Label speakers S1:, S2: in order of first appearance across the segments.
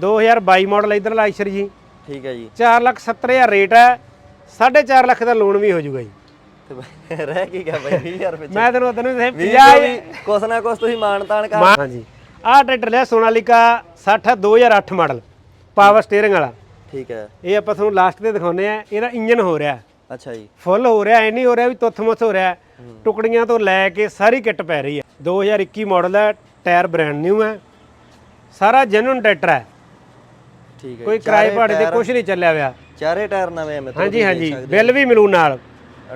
S1: 2022 model ਇਧਰ ਲਾਈਸ਼ਰ ਜੀ।
S2: ਠੀਕ ਹੈ ਜੀ।
S1: 4 ਲੱਖ 70 ਹਜ਼ਾਰ ਰੇਟ ਹੈ। 4.5 ਲੱਖ ਦਾ ਲੋਨ ਵੀ ਹੋ ਜਾਊਗਾ ਜੀ।
S2: ਰਹਿ ਕੀ ਗਿਆ ਬਾਈ 20000 ਰੁਪਏ
S1: ਮੈਂ ਤੈਨੂੰ ਤੈਨੂੰ ਦੱਸਿਆ
S2: 20
S1: 50
S2: ਵੀ ਕੁਛ ਨਾ ਕੁਛ ਤੁਸੀਂ ਮਾਣ ਤਾਣ ਕਰ
S1: ਹਾਂਜੀ। ਆਹ ਟਰੈਕਟਰ ਲਿਆ ਸੋਨਾਲੀਕਾ 60 2008 ਮਾਡਲ ਪਾਵਰ ਸਟੀਅਰਿੰਗ ਵਾਲਾ।
S2: ਠੀਕ ਹੈ।
S1: ਇਹ ਆਪਾਂ ਤੁਹਾਨੂੰ ਲਾਸਟ ਤੇ ਦਿਖਾਉਨੇ ਆ ਇਹਦਾ ਇੰਜਨ ਹੋ ਰਿਹਾ।
S2: ਅੱਛਾ ਜੀ।
S1: ਫੁੱਲ ਹੋ ਰਿਹਾ ਐ ਨਹੀਂ ਹੋ ਰਿਹਾ ਵੀ ਤੁੱਥ-ਮੁੱਥ ਹੋ ਰਿਹਾ। ਟੁਕੜੀਆਂ ਤੋਂ ਲੈ ਕੇ ਸਾਰੀ ਕਿੱਟ ਪੈ ਰਹੀ ਹੈ। 2021 ਮਾਡਲ ਹੈ ਟਾਇਰ ਬ੍ਰਾਂਡ ਨਿਊ ਹੈ। ਸਾਰਾ ਜੈਨੂਨ ਟਰੈਕਟਰ ਹੈ।
S2: ਠੀਕ ਹੈ
S1: ਕੋਈ ਕਿਰਾਏ ਭਾੜੇ ਤੇ ਕੁਝ ਨਹੀਂ ਚੱਲਿਆ ਹੋਇਆ
S2: ਚਾਰੇ ਟਾਇਰ ਨਵੇਂ ਆ ਮਿੱਤਰੋ
S1: ਹਾਂਜੀ ਹਾਂਜੀ। ਬਿੱਲ ਵੀ ਮਿਲੂ ਨਾਲ।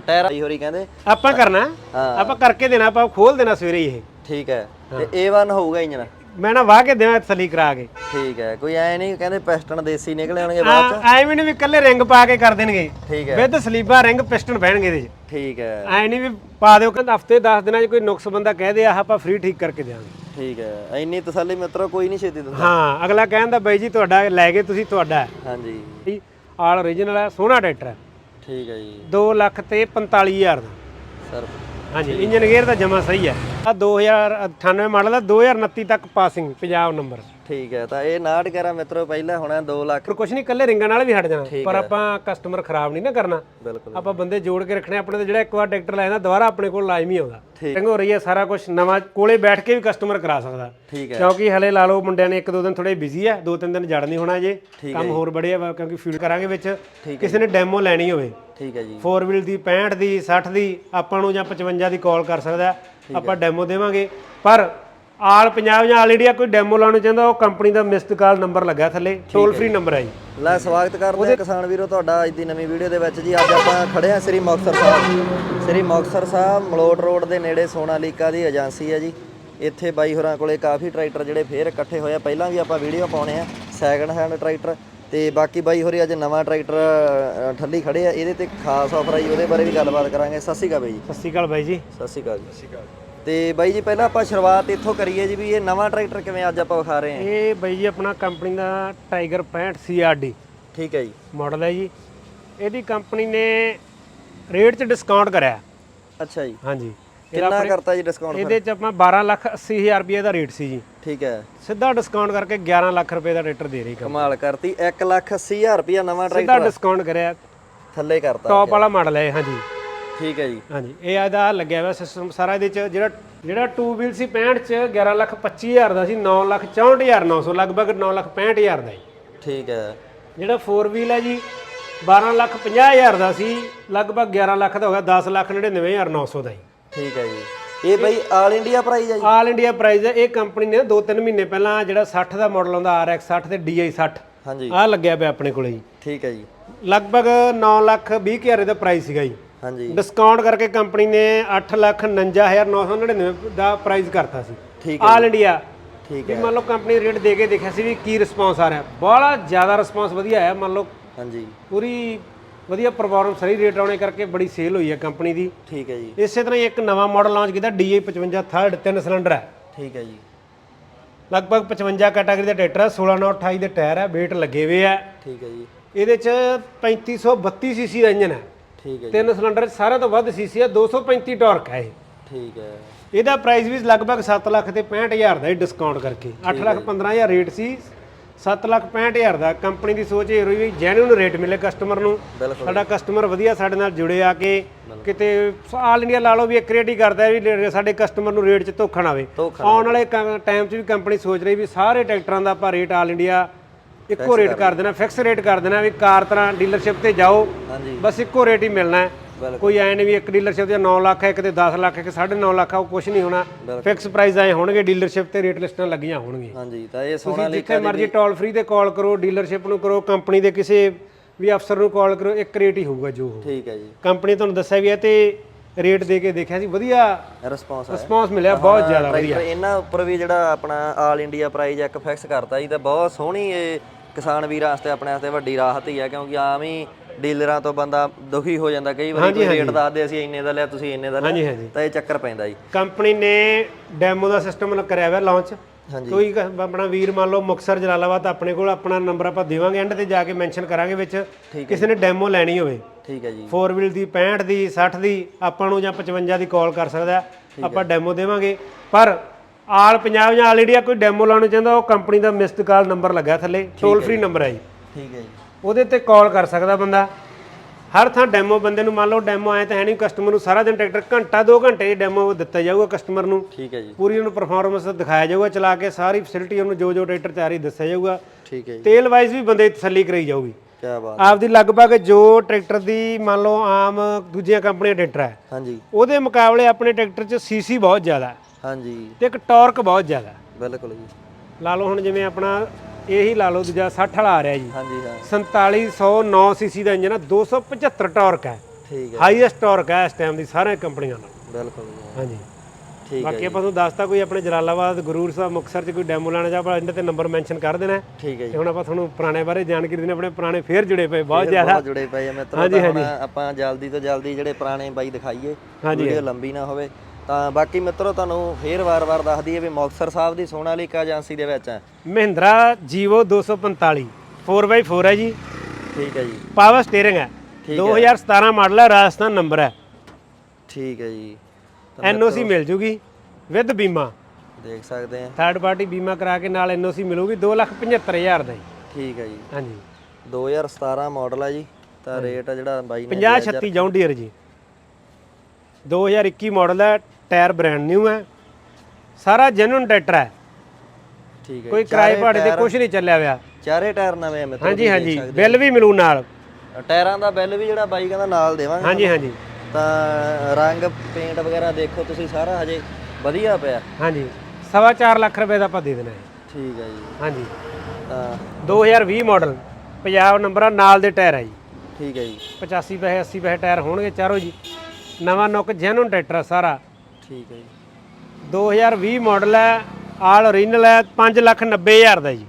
S2: ਟਾਇਰ ਆਈ ਹੋਰੀ ਕਹਿੰਦੇ।
S1: ਆਪਾਂ ਕਰਨਾ। ਆਪਾਂ ਕਰਕੇ ਦੇਣਾ ਆਪਾਂ ਖੋਲ ਦੇਣਾ ਸਵੇਰੇ ਹੀ ਇਹ।
S2: ਠੀਕ ਹੈ। ਤੇ A1 ਹੋਊਗਾ ਇੰਜਨ
S1: ਮੈਂ ਨਾ ਵਾਹ ਕੇ ਦੇਣਾ ਤਸੱਲੀ ਕਰਾ ਕੇ।
S2: ਠੀਕ ਹੈ ਕੋਈ ਐ ਨਹੀਂ ਕਹਿੰਦੇ ਪਿਸਟਨ ਦੇਸੀ ਨਿਕਲੇ ਆਉਣਗੇ ਬਾਅਦ ਚ।
S1: ਐ ਵੀ ਨਹੀਂ ਵੀ ਇਕੱਲੇ ਰਿੰਗ ਪਾ ਕੇ ਕਰ ਦੇਣਗੇ।
S2: ਠੀਕ ਹੈ।
S1: ਵਿਦ ਸਲੀਬਾ ਰਿੰਗ ਪਿਸਟਨ ਬਹਿਣਗੇ ਇਹਦੇ 'ਚ।
S2: ਠੀਕ ਹੈ।
S1: ਐ ਨਹੀਂ ਵੀ ਪਾ ਦਿਓ ਕਹਿੰਦਾ ਹਫ਼ਤੇ 10 ਦਿਨਾਂ 'ਚ ਕੋਈ ਨੁਕਸ ਬੰਦਾ ਕਹਿ ਦੇ ਆਹ ਆਪਾਂ ਫ੍ਰੀ ਠੀਕ ਕਰਕੇ ਦਿਆਂਗੇ।
S2: ਠੀਕ ਹੈ ਇੰਨੀ ਤਸੱਲੀ ਮਿੱਤਰੋ ਕੋਈ ਨਹੀਂ ਛੇਤੀ ਦਿੰਦਾ।
S1: ਹਾਂ ਅਗਲਾ ਕਹਿੰਦਾ ਬਾਈ ਜੀ ਤੁਹਾਡਾ ਲੈ ਗਏ ਤੁਸੀਂ ਤੁਹਾਡਾ।
S2: ਹਾਂਜੀ।
S1: ਜੀ ਆਲ ਓਰੀਜਨਲ ਹੈ ਸੋਹਣਾ ਟਰੈਕਟਰ ਹੈ।
S2: ਠੀਕ ਹੈ ਜੀ।
S1: 2 ਲੱਖ ਤੇ 45000 ਦਾ।
S2: ਸਰ।
S1: ਹਾਂਜੀ ਇੰਜਨ ਗੇਅਰ ਦਾ ਜਮਾ ਸਹੀ ਹੈ। ਆ 2098 ਮਾਡਲ ਹੈ 2029 ਤੱਕ ਪਾਸਿੰਗ ਪੰਜਾਬ ਨੰਬਰ
S2: ਠੀਕ ਹੈ ਤਾਂ ਇਹ 69 ਮਿੱਤਰੋ ਪਹਿਲਾਂ ਹੋਣਾ 2 ਲੱਖ।
S1: ਪਰ ਕੁਛ ਨਹੀਂ ਕੱਲੇ ਰਿੰਗਾਂ ਨਾਲ ਵੀ ਹਟ ਜਾਣਾ। ਪਰ ਆਪਾਂ ਕਸਟਮਰ ਖਰਾਬ ਨਹੀਂ ਨਾ ਕਰਨਾ।
S2: ਬਿਲਕੁਲ
S1: ਆਪਾਂ ਬੰਦੇ ਜੋੜ ਕੇ ਰੱਖਣੇ ਆਪਣੇ ਤੇ ਜਿਹੜਾ ਇੱਕ ਵਾਰ ਟਰੈਕਟਰ ਲੈਂਦਾ ਦੁਬਾਰਾ ਆਪਣੇ ਕੋਲ ਲਾਜ਼ਮੀ ਆਉਂਦਾ। ਹੋ ਰਹੀ ਹੈ ਸਾਰਾ ਕੁਝ ਨਵਾਂ ਕੋਲੇ ਬੈਠ ਕੇ ਵੀ ਕਸਟਮਰ ਕਰਾ ਸਕਦਾ।
S2: ਠੀਕ ਹੈ।
S1: ਕਿਉਂਕਿ ਹਲੇ ਲਾ ਲਓ ਮੁੰਡਿਆਂ ਨੇ ਇੱਕ ਦੋ ਦਿਨ ਥੋੜੇ ਬਿਜ਼ੀ ਆ ਦੋ ਤਿੰਨ ਦਿਨ ਜੜ ਨਹੀਂ ਹੋਣਾ ਜੇ। ਕੰਮ ਹੋਰ ਬੜੇ ਆ ਕਿਉਂਕਿ ਫੀਡ ਕਰਾਂਗੇ ਵਿੱਚ। ਕਿਸੇ ਨੇ ਡੈਮੋ ਲੈਣੀ ਹੋਵੇ।
S2: ਠੀਕ ਹੈ ਜੀ।
S1: 4 ਵੀਲ ਦੀ 65 ਦੀ 60 ਦੀ ਆਪਾਂ ਨੂੰ ਜਾਂ 55 ਦੀ ਕਾਲ ਕਰ ਸਕਦਾ। ਆਪਾਂ ਡੈਮੋ ਦੇਵਾਂਗੇ। ਪਰ ਆਲ ਪੰਜਾਬ ਜਾਂ ਆਲ ਇੰਡੀਆ ਕੋਈ ਡੈਮੋ ਲਾਉਣਾ ਚਾਹੁੰਦਾ ਉਹ ਕੰਪਨੀ ਦਾ ਮਿਸਡ ਕਾਲ ਨੰਬਰ ਲੱਗਾ ਥੱਲੇ ਟੋਲ ਫ੍ਰੀ ਨੰਬਰ ਹੈ ਜੀ।
S2: ਲੈ ਸਵਾਗਤ ਕਰਦੇ ਹਾਂ ਕਿਸਾਨ ਵੀਰੋ ਤੁਹਾਡਾ ਅੱਜ ਦੀ ਨਵੀਂ ਵੀਡੀਓ ਦੇ ਵਿੱਚ ਜੀ। ਅੱਜ ਆਪਾਂ ਖੜੇ ਹਾਂ ਸ੍ਰੀ ਮੁਕਤਸਰ ਸਾਹਿਬ। ਸ੍ਰੀ ਮੁਕਤਸਰ ਸਾਹਿਬ ਮਲੋਟ ਰੋਡ ਦੇ ਨੇੜੇ ਸੋਨਾਲੀਕਾ ਦੀ ਏਜੰਸੀ ਹੈ ਜੀ। ਇੱਥੇ ਬਾਈ ਹੋਰਾਂ ਕੋਲੇ ਕਾਫੀ ਟਰੈਕਟਰ ਜਿਹੜੇ ਫੇਰ ਇਕੱਠੇ ਹੋਏ ਆ। ਪਹਿਲਾਂ ਵੀ ਆਪਾਂ ਵੀਡੀਓ ਪਾਉਣੇ ਆ ਸੈਕੰਡ ਹੈਂਡ ਟਰੈਕਟਰ। ਤੇ ਬਾਕੀ ਬਾਈ ਹੋਰੀ ਅੱਜ ਨਵਾਂ ਟਰੈਕਟਰ ਠੱਲੀ ਖੜੇ ਆ। ਇਹਦੇ ਤੇ ਖਾਸ ਆਫਰ ਆਈ ਉਹਦੇ ਬਾਰੇ ਵੀ ਗੱਲਬਾਤ ਕਰਾਂਗੇ। ਸਤਿ ਸ਼੍ਰੀ ਅਕਾਲ ਬਾਈ ਜੀ।
S1: ਸਤਿ ਸ਼੍ਰੀ ਅਕਾਲ ਬਾਈ ਜੀ।
S2: ਸਤਿ ਸ਼੍ਰੀ ਅਕਾਲ ਜੀ। ਤੇ ਬਾਈ ਜੀ ਪਹਿਲਾਂ ਆਪਾਂ ਸ਼ੁਰੂਆਤ ਇੱਥੋਂ ਕਰੀਏ ਜੀ ਵੀ ਇਹ ਨਵਾਂ ਟਰੈਕਟਰ ਕਿਵੇਂ ਅੱਜ ਆਪਾਂ ਵਿਖਾ ਰਹੇ ਹਾਂ?
S1: ਇਹ ਬਾਈ ਜੀ ਆਪਣਾ ਕੰਪਨੀ ਦਾ ਟਾਈਗਰ 65 CRD
S2: ਠੀਕ ਹੈ ਜੀ।
S1: ਮਾਡਲ ਹੈ ਜੀ। ਇਹਦੀ ਕੰਪਨੀ ਨੇ ਰੇਟ 'ਚ ਡਿਸਕਾਊਂਟ ਕਰਿਆ।
S2: ਅੱਛਾ ਜੀ।
S1: ਹਾਂਜੀ।
S2: ਕਿੰਨਾ ਕਰਤਾ ਜੀ ਡਿਸਕਾਊਂਟ
S1: ਇਹਦੇ 'ਚ ਆਪਾਂ 12 ਲੱਖ 80 ਹਜ਼ਾਰ ਰੁਪਏ ਦਾ ਰੇਟ ਸੀ ਜੀ।
S2: ਠੀਕ ਹੈ।
S1: ਸਿੱਧਾ ਡਿਸਕਾਊਂਟ ਕਰਕੇ 11 ਲੱਖ ਰੁਪਏ ਦਾ ਟਰੈਕਟਰ ਦੇ ਰਹੀ
S2: ਕਮਾਲ ਕਰਤੀ। 1 ਲੱਖ 80 ਹਜ਼ਾਰ ਰੁਪਇਆ ਨਵਾਂ
S1: ਸਿੱਧਾ
S2: ਟਰੈਕਟਰ
S1: ਡਿਸਕਾਊਂਟ ਕਰਿਆ।
S2: ਥੱਲੇ ਕਰਤਾ।
S1: ਟੌਪ ਵਾਲਾ ਮਾਡਲ ਹੈ ਹਾਂਜੀ।
S2: ਠੀਕ ਹੈ ਜੀ।
S1: ਹਾਂਜੀ ਇਹ ਇਹਦਾ ਲੱਗਿਆ ਹੋਇਆ ਸਿਸਟਮ ਸਾਰਾ ਇਹਦੇ ਚ ਜਿਹੜਾ ਜਿਹੜਾ 2 ਵੀਲ ਸੀ 65 ਚ 11 ਲੱਖ 25 ਹਜ਼ਾਰ ਦਾ ਸੀ 9 ਲੱਖ 64 ਹਜ਼ਾਰ 900 ਲਗਭਗ 9 ਲੱਖ 65 ਹਜ਼ਾਰ ਦਾ ਜੀ।
S2: ਠੀਕ ਹੈ।
S1: ਜਿਹੜਾ 4 ਵੀਲ ਹੈ ਜੀ 12 ਲੱਖ 50 ਹਜ਼ਾਰ ਦਾ ਸੀ ਲਗਭਗ 11 ਲੱਖ ਦਾ ਹੋ ਗਿਆ 10 ਲੱਖ 99 ਹਜ਼ਾਰ 900 ਦਾ ਜੀ।
S2: ਠੀਕ ਹੈ ਜੀ। ਇਹ ਬਈ ਆਲ ਇੰਡੀਆ ਪ੍ਰਾਈਸ ਹੈ ਜੀ?
S1: ਆਲ ਇੰਡੀਆ ਪ੍ਰਾਈਸ ਹੈ ਇਹ ਕੰਪਨੀ ਨੇ 2-3 ਮਹੀਨੇ ਪਹਿਲਾਂ ਜਿਹੜਾ 60 ਦਾ ਮਾਡਲ ਆਉਂਦਾ RX 60 ਤੇ DI 60
S2: ਹਾਂਜੀ।
S1: ਆਹ ਲੱਗਿਆ ਪਿਆ ਆਪਣੇ ਕੋਲੇ ਜੀ।
S2: ਠੀਕ ਹੈ ਜੀ।
S1: ਲਗਭਗ 9 ਲੱਖ 20 ਹਜ਼ਾਰ ਦਾ ਪ੍ਰਾਈਸ ਸੀਗਾ ਜੀ।
S2: ਹਾਂਜੀ।
S1: ਡਿਸਕਾਊਂਟ ਕਰਕੇ ਕੰਪਨੀ ਨੇ 8,49,999 ਦਾ ਪ੍ਰਾਈਸ ਕਰਤਾ ਸੀ।
S2: ਠੀਕ
S1: ਆਲ ਇੰਡੀਆ
S2: ਠੀਕ
S1: ਵੀ ਮੰਨ ਲਓ ਕੰਪਨੀ ਰੇਟ ਦੇ ਕੇ ਦੇਖਿਆ ਸੀ ਵੀ ਕੀ ਰਿਸਪੌਂਸ ਆ ਰਿਹਾ। ਬੜਾ ਜ਼ਿਆਦਾ ਰਿਸਪੌਂਸ ਵਧੀਆ ਆਇਆ ਮੰਨ ਲਓ
S2: ਹਾਂਜੀ।
S1: ਪੂਰੀ ਵਧੀਆ ਪਰਫਾਰਮੈਂਸ ਸਹੀ ਰੇਟ ਆਉਣੇ ਕਰਕੇ ਬੜੀ ਸੇਲ ਹੋਈ ਹੈ ਕੰਪਨੀ ਦੀ।
S2: ਠੀਕ ਹੈ ਜੀ।
S1: ਇਸੇ ਤਰ੍ਹਾਂ ਹੀ ਇੱਕ ਨਵਾਂ ਮਾਡਲ ਲਾਂਚ ਕੀਤਾ DA 55 ਥਰਡ ਤਿੰਨ ਸਿਲੰਡਰ ਹੈ।
S2: ਠੀਕ ਹੈ ਜੀ।
S1: ਲਗਭਗ 55 ਕੈਟਾਗਰੀ ਦਾ ਟਰੈਕਟਰ ਹੈ 1628 ਦੇ ਟਾਇਰ ਹੈ weight ਲੱਗੇ ਹੋਏ ਹੈ।
S2: ਠੀਕ ਹੈ ਜੀ।
S1: ਇਹਦੇ ਚ 3532 ਸੀਸੀ ਦਾ ਇੰਜਨ ਹੈ।
S2: ਠੀਕ ਹੈ ਜੀ।
S1: ਤਿੰਨ ਸਿਲੰਡਰ ਸਾਰਿਆਂ ਤੋਂ ਵੱਧ ਸੀਸੀ ਹੈ 235 ਟਾਰਕ ਹੈ ਇਹ।
S2: ਠੀਕ ਹੈ।
S1: ਇਹਦਾ ਪ੍ਰਾਈਸ ਵੀ ਲਗਭਗ 7 ਲੱਖ ਤੇ 65000 ਦਾ ਹੀ ਡਿਸਕਾਊਂਟ ਕਰਕੇ। 8 ਲੱਖ 15000 ਰੇਟ ਸੀ 7 ਲੱਖ 65000 ਦਾ। ਕੰਪਨੀ ਦੀ ਸੋਚ ਇਹ ਹੋਈ ਵੀ ਜੈਨੂਨ ਰੇਟ ਮਿਲੇ ਕਸਟਮਰ ਨੂੰ। ਸਾਡਾ ਕਸਟਮਰ ਵਧੀਆ ਸਾਡੇ ਨਾਲ ਜੁੜੇ ਆ ਕੇ ਕਿਤੇ ਆਲ ਇੰਡੀਆ ਲਾ ਲਓ ਵੀ ਇੱਕ ਰੇਟ ਹੀ ਕਰਦਾ ਵੀ ਸਾਡੇ ਕਸਟਮਰ ਨੂੰ ਰੇਟ 'ਚ ਧੋਖਾ ਨਾ ਆਵੇ। ਆਉਣ ਵਾਲੇ ਟਾਈਮ 'ਚ ਵੀ ਕੰਪਨੀ ਸੋਚ ਰਹੀ ਵੀ ਸਾਰੇ ਟਰੈਕਟਰਾਂ ਦਾ ਆਪਾਂ ਰੇਟ ਆਲ ਇੰਡੀਆ ਇੱਕੋ ਰੇਟ ਕਰ ਦੇਣਾ ਫਿਕਸ ਰੇਟ ਕਰ ਦੇਣਾ ਵੀ ਕਾਰ ਤਰ੍ਹਾਂ ਡੀਲਰਸ਼ਿਪ ਤੇ ਜਾਓ।
S2: ਹਾਂਜੀ।
S1: ਬਸ ਇੱਕੋ ਰੇਟ ਹੀ ਮਿਲਣਾ ਹੈ।
S2: ਬਿਲਕੁਲ।
S1: ਕੋਈ ਐ ਨਹੀਂ ਵੀ ਇੱਕ ਡੀਲਰਸ਼ਿਪ ਤੇ 9 ਲੱਖ ਹੈ ਇੱਕ ਤੇ 10 ਲੱਖ ਹੈ ਕਿ 9.5 ਲੱਖ ਹੈ ਉਹ ਕੁਝ ਨਹੀਂ ਹੋਣਾ। ਫਿਕਸ ਪ੍ਰਾਈਸ ਆਏ ਹੋਣਗੇ ਡੀਲਰਸ਼ਿਪ ਤੇ ਰੇਟ ਲਿਸਟਾਂ ਲੱਗੀਆਂ ਹੋਣਗੀਆਂ।
S2: ਹਾਂਜੀ ਤਾਂ ਇਹ
S1: ਤੁਸੀਂ
S2: ਸੋਨਾ
S1: ਜਿੱਥੇ ਮਰਜ਼ੀ ਟੋਲ ਫ੍ਰੀ ਤੇ ਕਾਲ ਕਰੋ ਡੀਲਰਸ਼ਿਪ ਨੂੰ ਕਰੋ ਕੰਪਨੀ ਦੇ ਕਿਸੇ ਵੀ ਅਫਸਰ ਨੂੰ ਕਾਲ ਕਰੋ ਇੱਕ ਰੇਟ ਹੀ ਹੋਊਗਾ ਜੋ
S2: ਠੀਕ ਹੈ ਜੀ।
S1: ਕੰਪਨੀ ਤੁਹਾਨੂੰ ਦੱਸਿਆ ਵੀ ਹੈ ਤੇ ਰੇਟ ਦੇ ਕੇ ਦੇਖਿਆ ਸੀ ਵਧੀਆ
S2: ਰਿਸਪੌਂਸ ਹੈ
S1: ਰਿਸਪੌਂਸ ਮਿਲਿਆ ਬਹੁਤ ਜ਼ਿਆਦਾ ਵਧੀਆ।
S2: ਇਹਨਾਂ ਉੱਪਰ ਵੀ ਜਿਹੜਾ ਆਪਣਾ ਆਲ ਇੰਡੀਆ ਪ੍ਰਾਈਜ਼ ਇੱਕ ਫਿਕਸ ਕਰਤਾ ਜੀ ਤਾਂ ਬਹੁਤ ਸੋਹਣੀ ਇਹ ਕਿਸਾਨ ਵੀਰਾਂ ਵਾਸਤੇ ਆਪਣੇ ਵਾਸਤੇ ਵੱਡੀ ਰਾਹਤ ਹੀ ਆ ਕਿਉਂਕਿ ਆਮ ਹੀ ਡੀਲਰਾਂ ਤੋਂ ਬੰਦਾ ਦੁਖੀ ਹੋ ਜਾਂਦਾ ਕਈ ਵਾਰੀ ਕੋਈ ਰੇਟ ਦੱਸਦੇ ਅਸੀਂ ਇੰਨੇ ਦਾ ਲਿਆ ਤੁਸੀਂ ਇੰਨੇ ਦਾ ਲਿਆ ਤਾਂ ਇਹ ਚੱਕਰ ਪੈਂਦਾ ਜੀ।
S1: ਕੰਪਨੀ ਨੇ ਡੈਮੋ ਦਾ ਸਿਸਟਮ ਕਰਿਆ ਹੋਇਆ ਲਾਂਚ ਕੋਈ ਆਪਣਾ ਵੀਰ ਮੰਨ ਲਓ ਮੁਕਸਰ ਜਲਾਲਾਬਾਦ ਆਪਣੇ ਕੋਲ ਆਪਣਾ ਨੰਬਰ ਆਪਾਂ ਦੇਵਾਂਗੇ ਐਂਡ ਤੇ ਜਾ ਕੇ ਮੈਂਸ਼ਨ ਕਰਾਂਗੇ ਵਿੱਚ। ਕਿਸੇ ਨੇ ਡੈਮੋ ਲੈਣੀ ਹੋਵੇ।
S2: ਠੀਕ ਹੈ ਜੀ।
S1: 4 ਵੀਲ ਦੀ 65 ਦੀ 60 ਦੀ ਆਪਾਂ ਨੂੰ ਜਾਂ 55 ਦੀ ਕਾਲ ਕਰ ਸਕਦਾ। ਆਪਾਂ ਡੈਮੋ ਦੇਵਾਂਗੇ। ਪਰ ਆਲ ਪੰਜਾਬ ਜਾਂ ਆਲ ਇੰਡੀਆ ਕੋਈ ਡੈਮੋ ਲਾਉਣਾ ਚਾਹੁੰਦਾ ਉਹ ਕੰਪਨੀ ਦਾ ਮਿਸਡ ਕਾਲ ਨੰਬਰ ਲੱਗਾ ਥੱਲੇ। ਟੋਲ ਫ੍ਰੀ ਨੰਬਰ ਹੈ ਜੀ।
S2: ਠੀਕ ਹੈ ਜੀ।
S1: ਉਹਦੇ ਤੇ ਕਾਲ ਕਰ ਸਕਦਾ ਬੰਦਾ। ਹਰ ਥਾਂ ਡੈਮੋ ਬੰਦੇ ਨੂੰ ਮੰਨ ਲਓ ਡੈਮੋ ਆਏ ਤਾਂ ਹੈ ਨਹੀਂ ਕਸਟਮਰ ਨੂੰ ਸਾਰਾ ਦਿਨ ਟਰੈਕਟਰ ਘੰਟਾ 2 ਘੰਟੇ ਦੀ ਡੈਮੋ ਦਿੱਤਾ ਜਾਊਗਾ ਕਸਟਮਰ ਨੂੰ।
S2: ਠੀਕ ਹੈ ਜੀ।
S1: ਪੂਰੀ ਉਹਨੂੰ ਪਰਫਾਰਮੈਂਸ ਦਿਖਾਇਆ ਜਾਊਗਾ ਚਲਾ ਕੇ ਸਾਰੀ ਫੈਸਿਲਿਟੀ ਉਹਨੂੰ ਜੋ ਜੋ ਟਰੈਕਟਰ ਤਿਆਰੀ ਦੱਸਿਆ ਜਾਊਗਾ।
S2: ਠੀਕ ਹੈ ਜੀ।
S1: ਤੇਲ ਵਾਈਜ਼ ਵੀ ਬੰਦੇ ਦੀ ਤਸੱਲੀ ਕਰਾਈ ਜਾਊਗੀ।
S2: ਕੀ ਬਾਤ
S1: ਆਪਦੀ ਲਗਭਗ ਜੋ ਟਰੈਕਟਰ ਦੀ ਮੰਨ ਲਓ ਆਮ ਦੂਜੀਆਂ ਕੰਪਨੀਆਂ ਟਰੈਕਟਰ ਹੈ
S2: ਹਾਂਜੀ।
S1: ਉਹਦੇ ਮੁਕਾਬਲੇ ਆਪਣੇ ਟਰੈਕਟਰ 'ਚ ਸੀਸੀ ਬਹੁਤ ਜ਼ਿਆਦਾ ਹੈ
S2: ਹਾਂਜੀ।
S1: ਤੇ ਇੱਕ ਟਾਰਕ ਬਹੁਤ ਜ਼ਿਆਦਾ।
S2: ਬਿਲਕੁਲ ਜੀ।
S1: ਲਾ ਲਓ ਹੁਣ ਜਿਵੇਂ ਆਪਣਾ ਇਹੀ ਲਾ ਲਓ ਦੂਜਾ 60 ਵਾਲਾ ਆ ਰਿਹਾ ਜੀ।
S2: ਹਾਂਜੀ ਹਾਂ।
S1: 4709 ਸੀਸੀ ਦਾ ਇੰਜਨ ਹੈ 275 ਟਾਰਕ ਹੈ।
S2: ਠੀਕ ਹੈ।
S1: ਹਾਈਐਸਟ ਟਾਰਕ ਹੈ ਇਸ ਟਾਈਮ ਦੀ ਸਾਰੀਆਂ ਕੰਪਨੀਆਂ ਨਾਲ।
S2: ਬਿਲਕੁਲ ਜੀ।
S1: ਹਾਂਜੀ।
S2: ਠੀਕ ਹੈ
S1: ਬਾਕੀ ਆਪਾਂ ਤੁਹਾਨੂੰ ਦੱਸਤਾ ਕੋਈ ਆਪਣੇ ਜਲਾਲਾਬਾਦ ਗੁਰੂਰ ਸਾਹਿਬ ਮੁਕਤਸਰ 'ਚ ਕੋਈ ਡੈਮੋ ਲੈਣਾ ਜਾਂ ਆਪਾਂ ਇਹਦੇ ਤੇ ਨੰਬਰ ਮੈਂਸ਼ਨ ਕਰ ਦੇਣਾ ਹੈ।
S2: ਠੀਕ ਹੈ ਜੀ।
S1: ਤੇ ਹੁਣ ਆਪਾਂ ਤੁਹਾਨੂੰ ਪੁਰਾਣੇ ਬਾਰੇ ਜਾਣਕਾਰੀ ਦੇਣੀ ਆਪਣੇ ਪੁਰਾਣੇ ਫੇਰ ਜੁੜੇ ਪਏ ਬਹੁਤ ਜ਼ਿਆਦਾ।
S2: ਬਹੁਤ ਜੁੜੇ ਪਏ ਆ ਮਿੱਤਰੋ ਤਾਂ ਹੁਣ ਆਪਾਂ ਜਲਦੀ ਤੋਂ ਜਲਦੀ ਜਿਹੜੇ ਪੁਰਾਣੇ ਬਾਈ ਦਿਖਾਈਏ ਵੀਡੀਓ ਲੰਬੀ ਨਾ ਹੋਵੇ। ਤਾਂ ਬਾਕੀ ਮਿੱਤਰੋ ਤੁਹਾਨੂੰ ਫੇਰ ਵਾਰ-ਵਾਰ ਦੱਸ ਦਈਏ ਵੀ ਮੁਕਤਸਰ ਸਾਹਿਬ ਦੀ ਸੋਨਾਲੀਕਾ ਏਜੰਸੀ ਦੇ ਵਿੱਚ ਹੈ।
S1: ਮਹਿੰਦਰਾ ਜੀਵੋ 245 4x4 ਹੈ ਜੀ।
S2: ਠੀਕ ਹੈ ਜੀ।
S1: ਪਾਵਰ ਸਟੀਅਰਿੰਗ ਹੈ। 2017 ਮਾਡਲ ਹੈ ਰਾਜਸਥਾਨ ਨੰਬਰ ਹੈ।
S2: ਠੀਕ ਹੈ ਜੀ। ਤਾਂ
S1: ਐਨਓਸੀ ਮਿਲ ਜੂਗੀ ਵਿਦ ਬੀਮਾ।
S2: ਦੇਖ ਸਕਦੇ ਆ
S1: ਥਰਡ ਪਾਰਟੀ ਬੀਮਾ ਕਰਾ ਕੇ ਨਾਲ ਐਨਓਸੀ ਮਿਲੂਗੀ 275000 ਦਾ ਜੀ।
S2: ਠੀਕ ਹੈ ਜੀ।
S1: ਹਾਂਜੀ।
S2: 2017 ਮਾਡਲ ਹੈ ਜੀ ਤਾਂ ਰੇਟ ਆ ਜਿਹੜਾ ਬਾਈ ਨੇ
S1: 50 36 ਜੌਂਡੀਅਰ ਜੀ। 2021 ਮਾਡਲ ਹੈ ਟਾਇਰ ਬ੍ਰਾਂਡ ਨਿਊ ਹੈ। ਸਾਰਾ ਜੈਨੂਨ ਟਰੈਕਟਰ ਹੈ।
S2: ਠੀਕ ਹੈ
S1: ਕੋਈ ਕਿਰਾਏ ਭਾੜੇ ਤੇ ਕੁਝ ਨਹੀਂ ਚੱਲਿਆ ਹੋਇਆ।
S2: ਚਾਰੇ ਟਾਇਰ ਨਵੇਂ ਆ ਮਿੱਤਰੋ
S1: ਹਾਂਜੀ ਹਾਂਜੀ। ਬਿੱਲ ਵੀ ਮਿਲੂ ਨਾਲ।
S2: ਟਾਇਰਾਂ ਦਾ ਬਿੱਲ ਵੀ ਜਿਹੜਾ ਬਾਈ ਕਹਿੰਦਾ ਨਾਲ ਦੇਵਾਂਗੇ।
S1: ਹਾਂਜੀ ਹਾਂਜੀ।
S2: ਤਾਂ ਰੰਗ ਪੇਂਟ ਵਗੈਰਾ ਦੇਖੋ ਤੁਸੀਂ ਸਾਰਾ ਹਜੇ ਵਧੀਆ ਪਿਆ।
S1: ਹਾਂਜੀ। ਸਵਾ ਚਾਰ ਲੱਖ ਰੁਪਏ ਦਾ ਆਪਾਂ ਦੇ ਦੇਣਾ ਹੈ।
S2: ਠੀਕ ਹੈ ਜੀ।
S1: ਹਾਂਜੀ।
S2: ਤਾਂ
S1: 2020 ਮਾਡਲ ਪੰਜਾਬ ਨੰਬਰ ਨਾਲ ਦੇ ਟਾਇਰ ਹੈ ਜੀ।
S2: ਠੀਕ ਹੈ ਜੀ।
S1: 85 ਪੈਸੇ 80 ਪੈਸੇ ਟਾਇਰ ਹੋਣਗੇ ਚਾਰੋਂ ਜੀ। ਨਵਾਂ ਨੁੱਕ ਜੈਨੂਨ ਟਰੈਕਟਰ ਸਾਰਾ।
S2: ਠੀਕ ਹੈ ਜੀ।
S1: 2020 ਮਾਡਲ ਹੈ ਆਲ ਓਰੀਜਨਲ ਹੈ 590000 ਦਾ ਜੀ।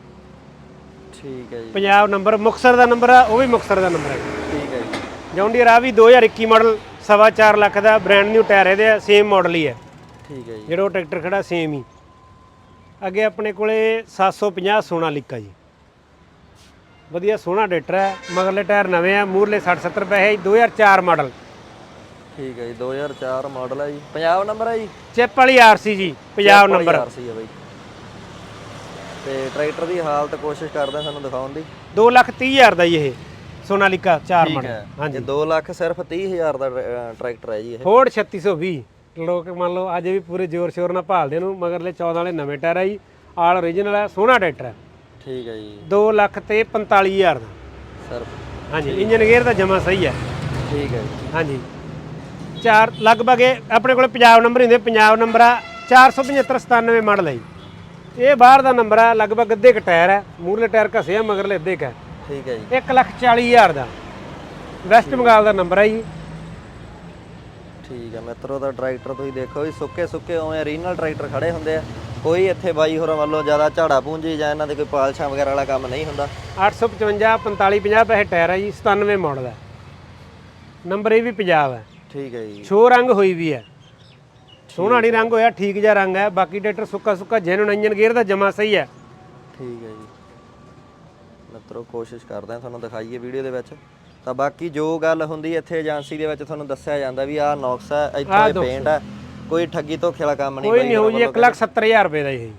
S2: ਠੀਕ ਹੈ ਜੀ।
S1: ਪੰਜਾਬ ਨੰਬਰ ਮੁਕਤਸਰ ਦਾ ਨੰਬਰ ਆ ਉਹ ਵੀ ਮੁਕਤਸਰ ਦਾ ਨੰਬਰ ਹੈ।
S2: ਠੀਕ ਹੈ ਜੀ।
S1: ਜੌਂਡੀਅਰ ਆ ਵੀ 2021 ਮਾਡਲ ਸਵਾ ਚਾਰ ਲੱਖ ਦਾ ਬ੍ਰਾਂਡ ਨਿਊ ਟਾਇਰ ਇਹਦੇ ਆ ਸੇਮ ਮਾਡਲ ਹੀ ਹੈ।
S2: ਠੀਕ ਹੈ ਜੀ।
S1: ਜਿਹੜਾ ਉਹ ਟਰੈਕਟਰ ਖੜਾ ਸੇਮ ਹੀ। ਅੱਗੇ ਆਪਣੇ ਕੋਲੇ 750 ਸੋਨਾਲੀਕਾ ਜੀ। ਵਧੀਆ ਸੋਹਣਾ ਟਰੈਕਟਰ ਹੈ ਮਗਰਲੇ ਟਾਇਰ ਨਵੇਂ ਆ ਮੂਰਲੇ 60 70 ਪੈਸੇ 2004 ਮਾਡਲ।
S2: ਠੀਕ ਹੈ ਜੀ 2004 ਮਾਡਲ ਹੈ ਜੀ। ਪੰਜਾਬ ਨੰਬਰ ਹੈ ਜੀ?
S1: ਚਿਪ ਵਾਲੀ ਆਰਸੀ ਜੀ ਪੰਜਾਬ ਨੰਬਰ
S2: ਸੀ ਹੈ ਬਾਈ। ਤੇ ਟਰੈਕਟਰ ਦੀ ਹਾਲਤ ਕੋਸ਼ਿਸ਼ ਕਰਦੇ ਹਾਂ ਸਾਨੂੰ ਦਿਖਾਉਣ ਦੀ।
S1: 2 ਲੱਖ 30 ਹਜ਼ਾਰ ਦਾ ਜੀ ਇਹ ਸੋਨਾਲੀਕਾ 4
S2: ਠੀਕ
S1: ਮਾਡਲ
S2: ਹੈ
S1: ਹਾਂਜੀ।
S2: ਇਹ 2 ਲੱਖ ਸਿਰਫ 30000 ਦਾ ਟਰੈ- ਟਰੈਕਟਰ ਹੈ ਜੀ ਇਹ।
S1: ਫੋਰਡ 3620 ਲੋਕ ਮੰਨ ਲਓ ਅੱਜ ਵੀ ਪੂਰੇ ਜ਼ੋਰ ਸ਼ੋਰ ਨਾਲ ਭਾਲਦੇ ਨੂੰ ਮਗਰਲੇ 14 ਵਾਲੇ ਨਵੇਂ ਟਾਇਰ ਆ ਜੀ ਆਲ ਓਰੀਜਨਲ ਹੈ ਸੋਹਣਾ ਟਰੈਕਟਰ ਹੈ
S2: ਠੀਕ ਹੈ ਜੀ।
S1: 2 ਲੱਖ ਤੇ 45000 ਦਾ।
S2: ਸਿਰਫ।
S1: ਹਾਂਜੀ ਇੰਜਨ ਗੇਅਰ ਦਾ ਜਮਾ ਸਹੀ ਹੈ।
S2: ਠੀਕ ਹੈ ਜੀ।
S1: ਹਾਂਜੀ। ਚਾਰ ਲਗਭਗ ਇਹ ਆਪਣੇ ਕੋਲ ਪੰਜਾਬ ਨੰਬਰ ਹੁੰਦੇ ਪੰਜਾਬ ਨੰਬਰ ਆ 475 97 ਮਾਡਲ ਹੈ ਜੀ। ਇਹ ਬਾਹਰ ਦਾ ਨੰਬਰ ਆ ਲਗਭਗ ਅੱਧੇ ਕ ਟਾਇਰ ਹੈ ਮੂਰਲੇ ਟਾਇਰ ਘਸੇ ਆ ਮਗਰਲੇ ਅੱਧੇ ਕ ਹੈ
S2: ਠੀਕ ਹੈ ਜੀ।
S1: 1 ਲੱਖ 40 ਹਜ਼ਾਰ ਦਾ। ਵੈਸਟ ਬੰਗਾਲ ਦਾ ਨੰਬਰ ਹੈ ਜੀ।
S2: ਠੀਕ ਹੈ ਮਿੱਤਰੋ ਦਾ ਟਰੈਕਟਰ ਤੁਸੀਂ ਦੇਖੋ ਵੀ ਸੁੱਕੇ ਸੁੱਕੇ ਉਵੇਂ ਓਰੀਜਨਲ ਟਰੈਕਟਰ ਖੜੇ ਹੁੰਦੇ ਆ। ਕੋਈ ਇੱਥੇ ਬਾਈ ਹੋਰਾਂ ਵੱਲੋਂ ਜ਼ਿਆਦਾ ਝਾੜਾ ਪੂੰਜੀ ਜਾਂ ਇਹਨਾਂ ਦੇ ਕੋਈ ਪਾਲਸ਼ਾਂ ਵਗੈਰਾ ਵਾਲਾ ਕੰਮ ਨਹੀਂ ਹੁੰਦਾ।
S1: 855 45 50 ਪੈਸੇ ਟਾਇਰ ਹੈ ਜੀ 97 ਮਾਡਲ ਹੈ ਨੰਬਰ ਇਹ ਵੀ ਪੰਜਾਬ ਹੈ
S2: ਠੀਕ ਹੈ ਜੀ।
S1: ਛੋ ਰੰਗ ਹੋਈ ਵੀ ਹੈ। ਸੋਹਣਾ ਨਹੀਂ ਰੰਗ ਹੋਇਆ ਠੀਕ ਜਿਹਾ ਰੰਗ ਹੈ। ਬਾਕੀ ਟਰੈਕਟਰ ਸੁੱਕਾ ਸੁੱਕਾ ਜੈਨੂਨ ਇੰਜਨ ਗੇਅਰ ਦਾ ਜਮਾ ਸਹੀ ਹੈ।
S2: ਠੀਕ ਹੈ ਜੀ। ਮਿੱਤਰੋ ਕੋਸ਼ਿਸ਼ ਕਰਦੇ ਆ ਤੁਹਾਨੂੰ ਦਿਖਾਈਏ ਵੀਡੀਓ ਦੇ ਵਿੱਚ। ਤਾਂ ਬਾਕੀ ਜੋ ਗੱਲ ਹੁੰਦੀ ਹੈ ਇੱਥੇ ਏਜੰਸੀ ਦੇ ਵਿੱਚ ਤੁਹਾਨੂੰ ਦੱਸਿਆ ਜਾਂਦਾ ਵੀ ਆਹ ਨੌਕਸ ਹੈ ਇੱਥੋਂ ਇਹ ਪੇਂਟ ਹੈ। ਕੋਈ ਠੱਗੀ ਧੋਖੇ ਵਾਲਾ ਕੰਮ ਨਹੀਂ
S1: ਕੋਈ ਨਹੀਂ ਹੋਊ ਜੀ 1 ਲੱਖ 70 ਹਜ਼ਾਰ ਰੁਪਏ ਦਾ ਇਹ।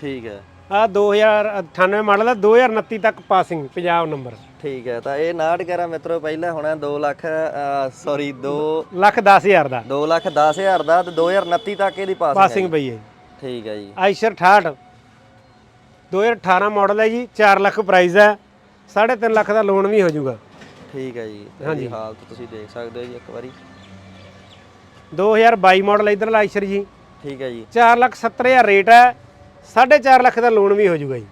S2: ਠੀਕ ਹੈ।
S1: ਆ 2098 ਮਾਡਲ ਦਾ 2029 ਤੱਕ ਪਾਸਿੰਗ ਪੰਜਾਬ ਨੰਬਰ
S2: ਠੀਕ ਹੈ ਤਾਂ ਇਹ ਨਾਟ ਕਰਾ ਮਿੱਤਰੋ ਪਹਿਲਾਂ ਹੋਣਾ 2 ਲੱਖ ਸੌਰੀ 2
S1: ਲੱਖ 10000 ਦਾ।
S2: 2 ਲੱਖ 10 ਹਜ਼ਾਰ ਦਾ ਤੇ 2029 ਤੱਕ ਇਹਦੀ ਪਾਸਿੰਗ
S1: ਪਈ ਹੈ।
S2: ਠੀਕ ਹੈ ਜੀ।
S1: ਆਈਸ਼ਰ 68 2018 ਮਾਡਲ ਹੈ ਜੀ 4 ਲੱਖ ਪ੍ਰਾਈਸ ਹੈ 3.5 ਲੱਖ ਦਾ ਲੋਨ ਵੀ ਹੋ ਜਾਊਗਾ।
S2: ਠੀਕ ਹੈ ਜੀ ਇਹਦੀ ਹਾਲਤ ਤੁਸੀਂ ਦੇਖ ਸਕਦੇ ਹੋ ਜੀ ਇੱਕ ਵਾਰੀ।
S1: 2022 ਮਾਡਲ ਇਧਰਲਾ ਆਈਸ਼ਰ ਜੀ।
S2: ਠੀਕ ਹੈ ਜੀ।
S1: 4 ਲੱਖ 70 ਹਜ਼ਾਰ ਰੇਟ ਹੈ 4.5 ਲੱਖ ਦਾ ਲੋਨ ਵੀ ਹੋ ਜਾਊਗਾ ਜੀ।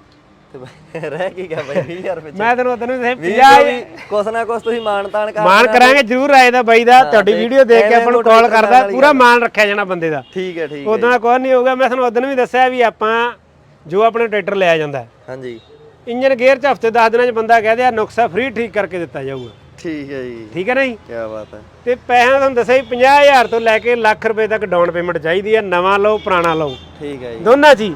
S2: ਤੇ ਬਾਈ ਰਹਿ ਕੀ ਗਿਆ ਬਾਈ 20000 ਰੁਪਏ
S1: ਮੈਂ ਤੈਨੂੰ ਵੀ
S2: ਵੀਡੀਓ ਵੀ ਕੁਛ ਨਾ ਕੁਛ ਤੁਸੀਂ ਮਾਣ ਤਾਣ ਕਰ
S1: ਮਾਨ ਕਰਾਂਗੇ ਜਰੂਰ ਆਏ ਦਾ ਬਾਈ ਦਾ ਤੁਹਾਡੀ ਵੀਡੀਓ ਦੇਖ ਕੇ ਆਪਾਂ ਨੂੰ ਕਾਲ ਕਰਦਾ ਪੂਰਾ ਮਾਨ ਰੱਖਿਆ ਜਾਣਾ ਬੰਦੇ ਦਾ।
S2: ਠੀਕ ਹੈ ਠੀਕ ਹੈ।
S1: ਉਦੋਂ ਕੋਈ ਨਹੀਂ ਹੋਊਗਾ ਮੈਂ ਤੁਹਾਨੂੰ ਉਦੋਂ ਵੀ ਦੱਸਿਆ ਵੀ ਆਪਾਂ ਜੋ ਆਪਣੇ ਟਰੈਕਟਰ ਲਿਆ ਜਾਂਦਾ। ਹੈ,
S2: ਹਾਂਜੀ।
S1: ਇੰਜਨ ਗੇਅਰ ਚ ਹਫ਼ਤੇ 10 ਦਿਨਾਂ ਚ ਬੰਦਾ ਕਹਦੇ ਆ ਨੁਕਸਾ ਫ੍ਰੀ ਠੀਕ ਕਰਕੇ ਦਿੱਤਾ ਜਾਊਗਾ।
S2: ਠੀਕ ਹੈ ਜੀ।
S1: ਠੀਕ ਹੈ ਨਾ ਜੀ?
S2: ਕੀ ਬਾਤ ਹੈ।
S1: ਤੇ ਪੈਸਿਆਂ ਦਾ ਤੁਹਾਨੂੰ ਦੱਸਿਆ ਜੀ 50000 ਤੋਂ ਲੈ ਕੇ ਲੱਖ ਰੁਪਏ ਤੱਕ ਡਾਊਨ ਪੇਮੈਂਟ ਚਾਹੀਦੀ ਹੈ ਨਵਾਂ ਲਓ ਪੁਰਾਣਾ ਲਓ।
S2: ਠੀਕ ਹੈ ਜੀ।
S1: ਦੋਨਾਂ ਹੀ।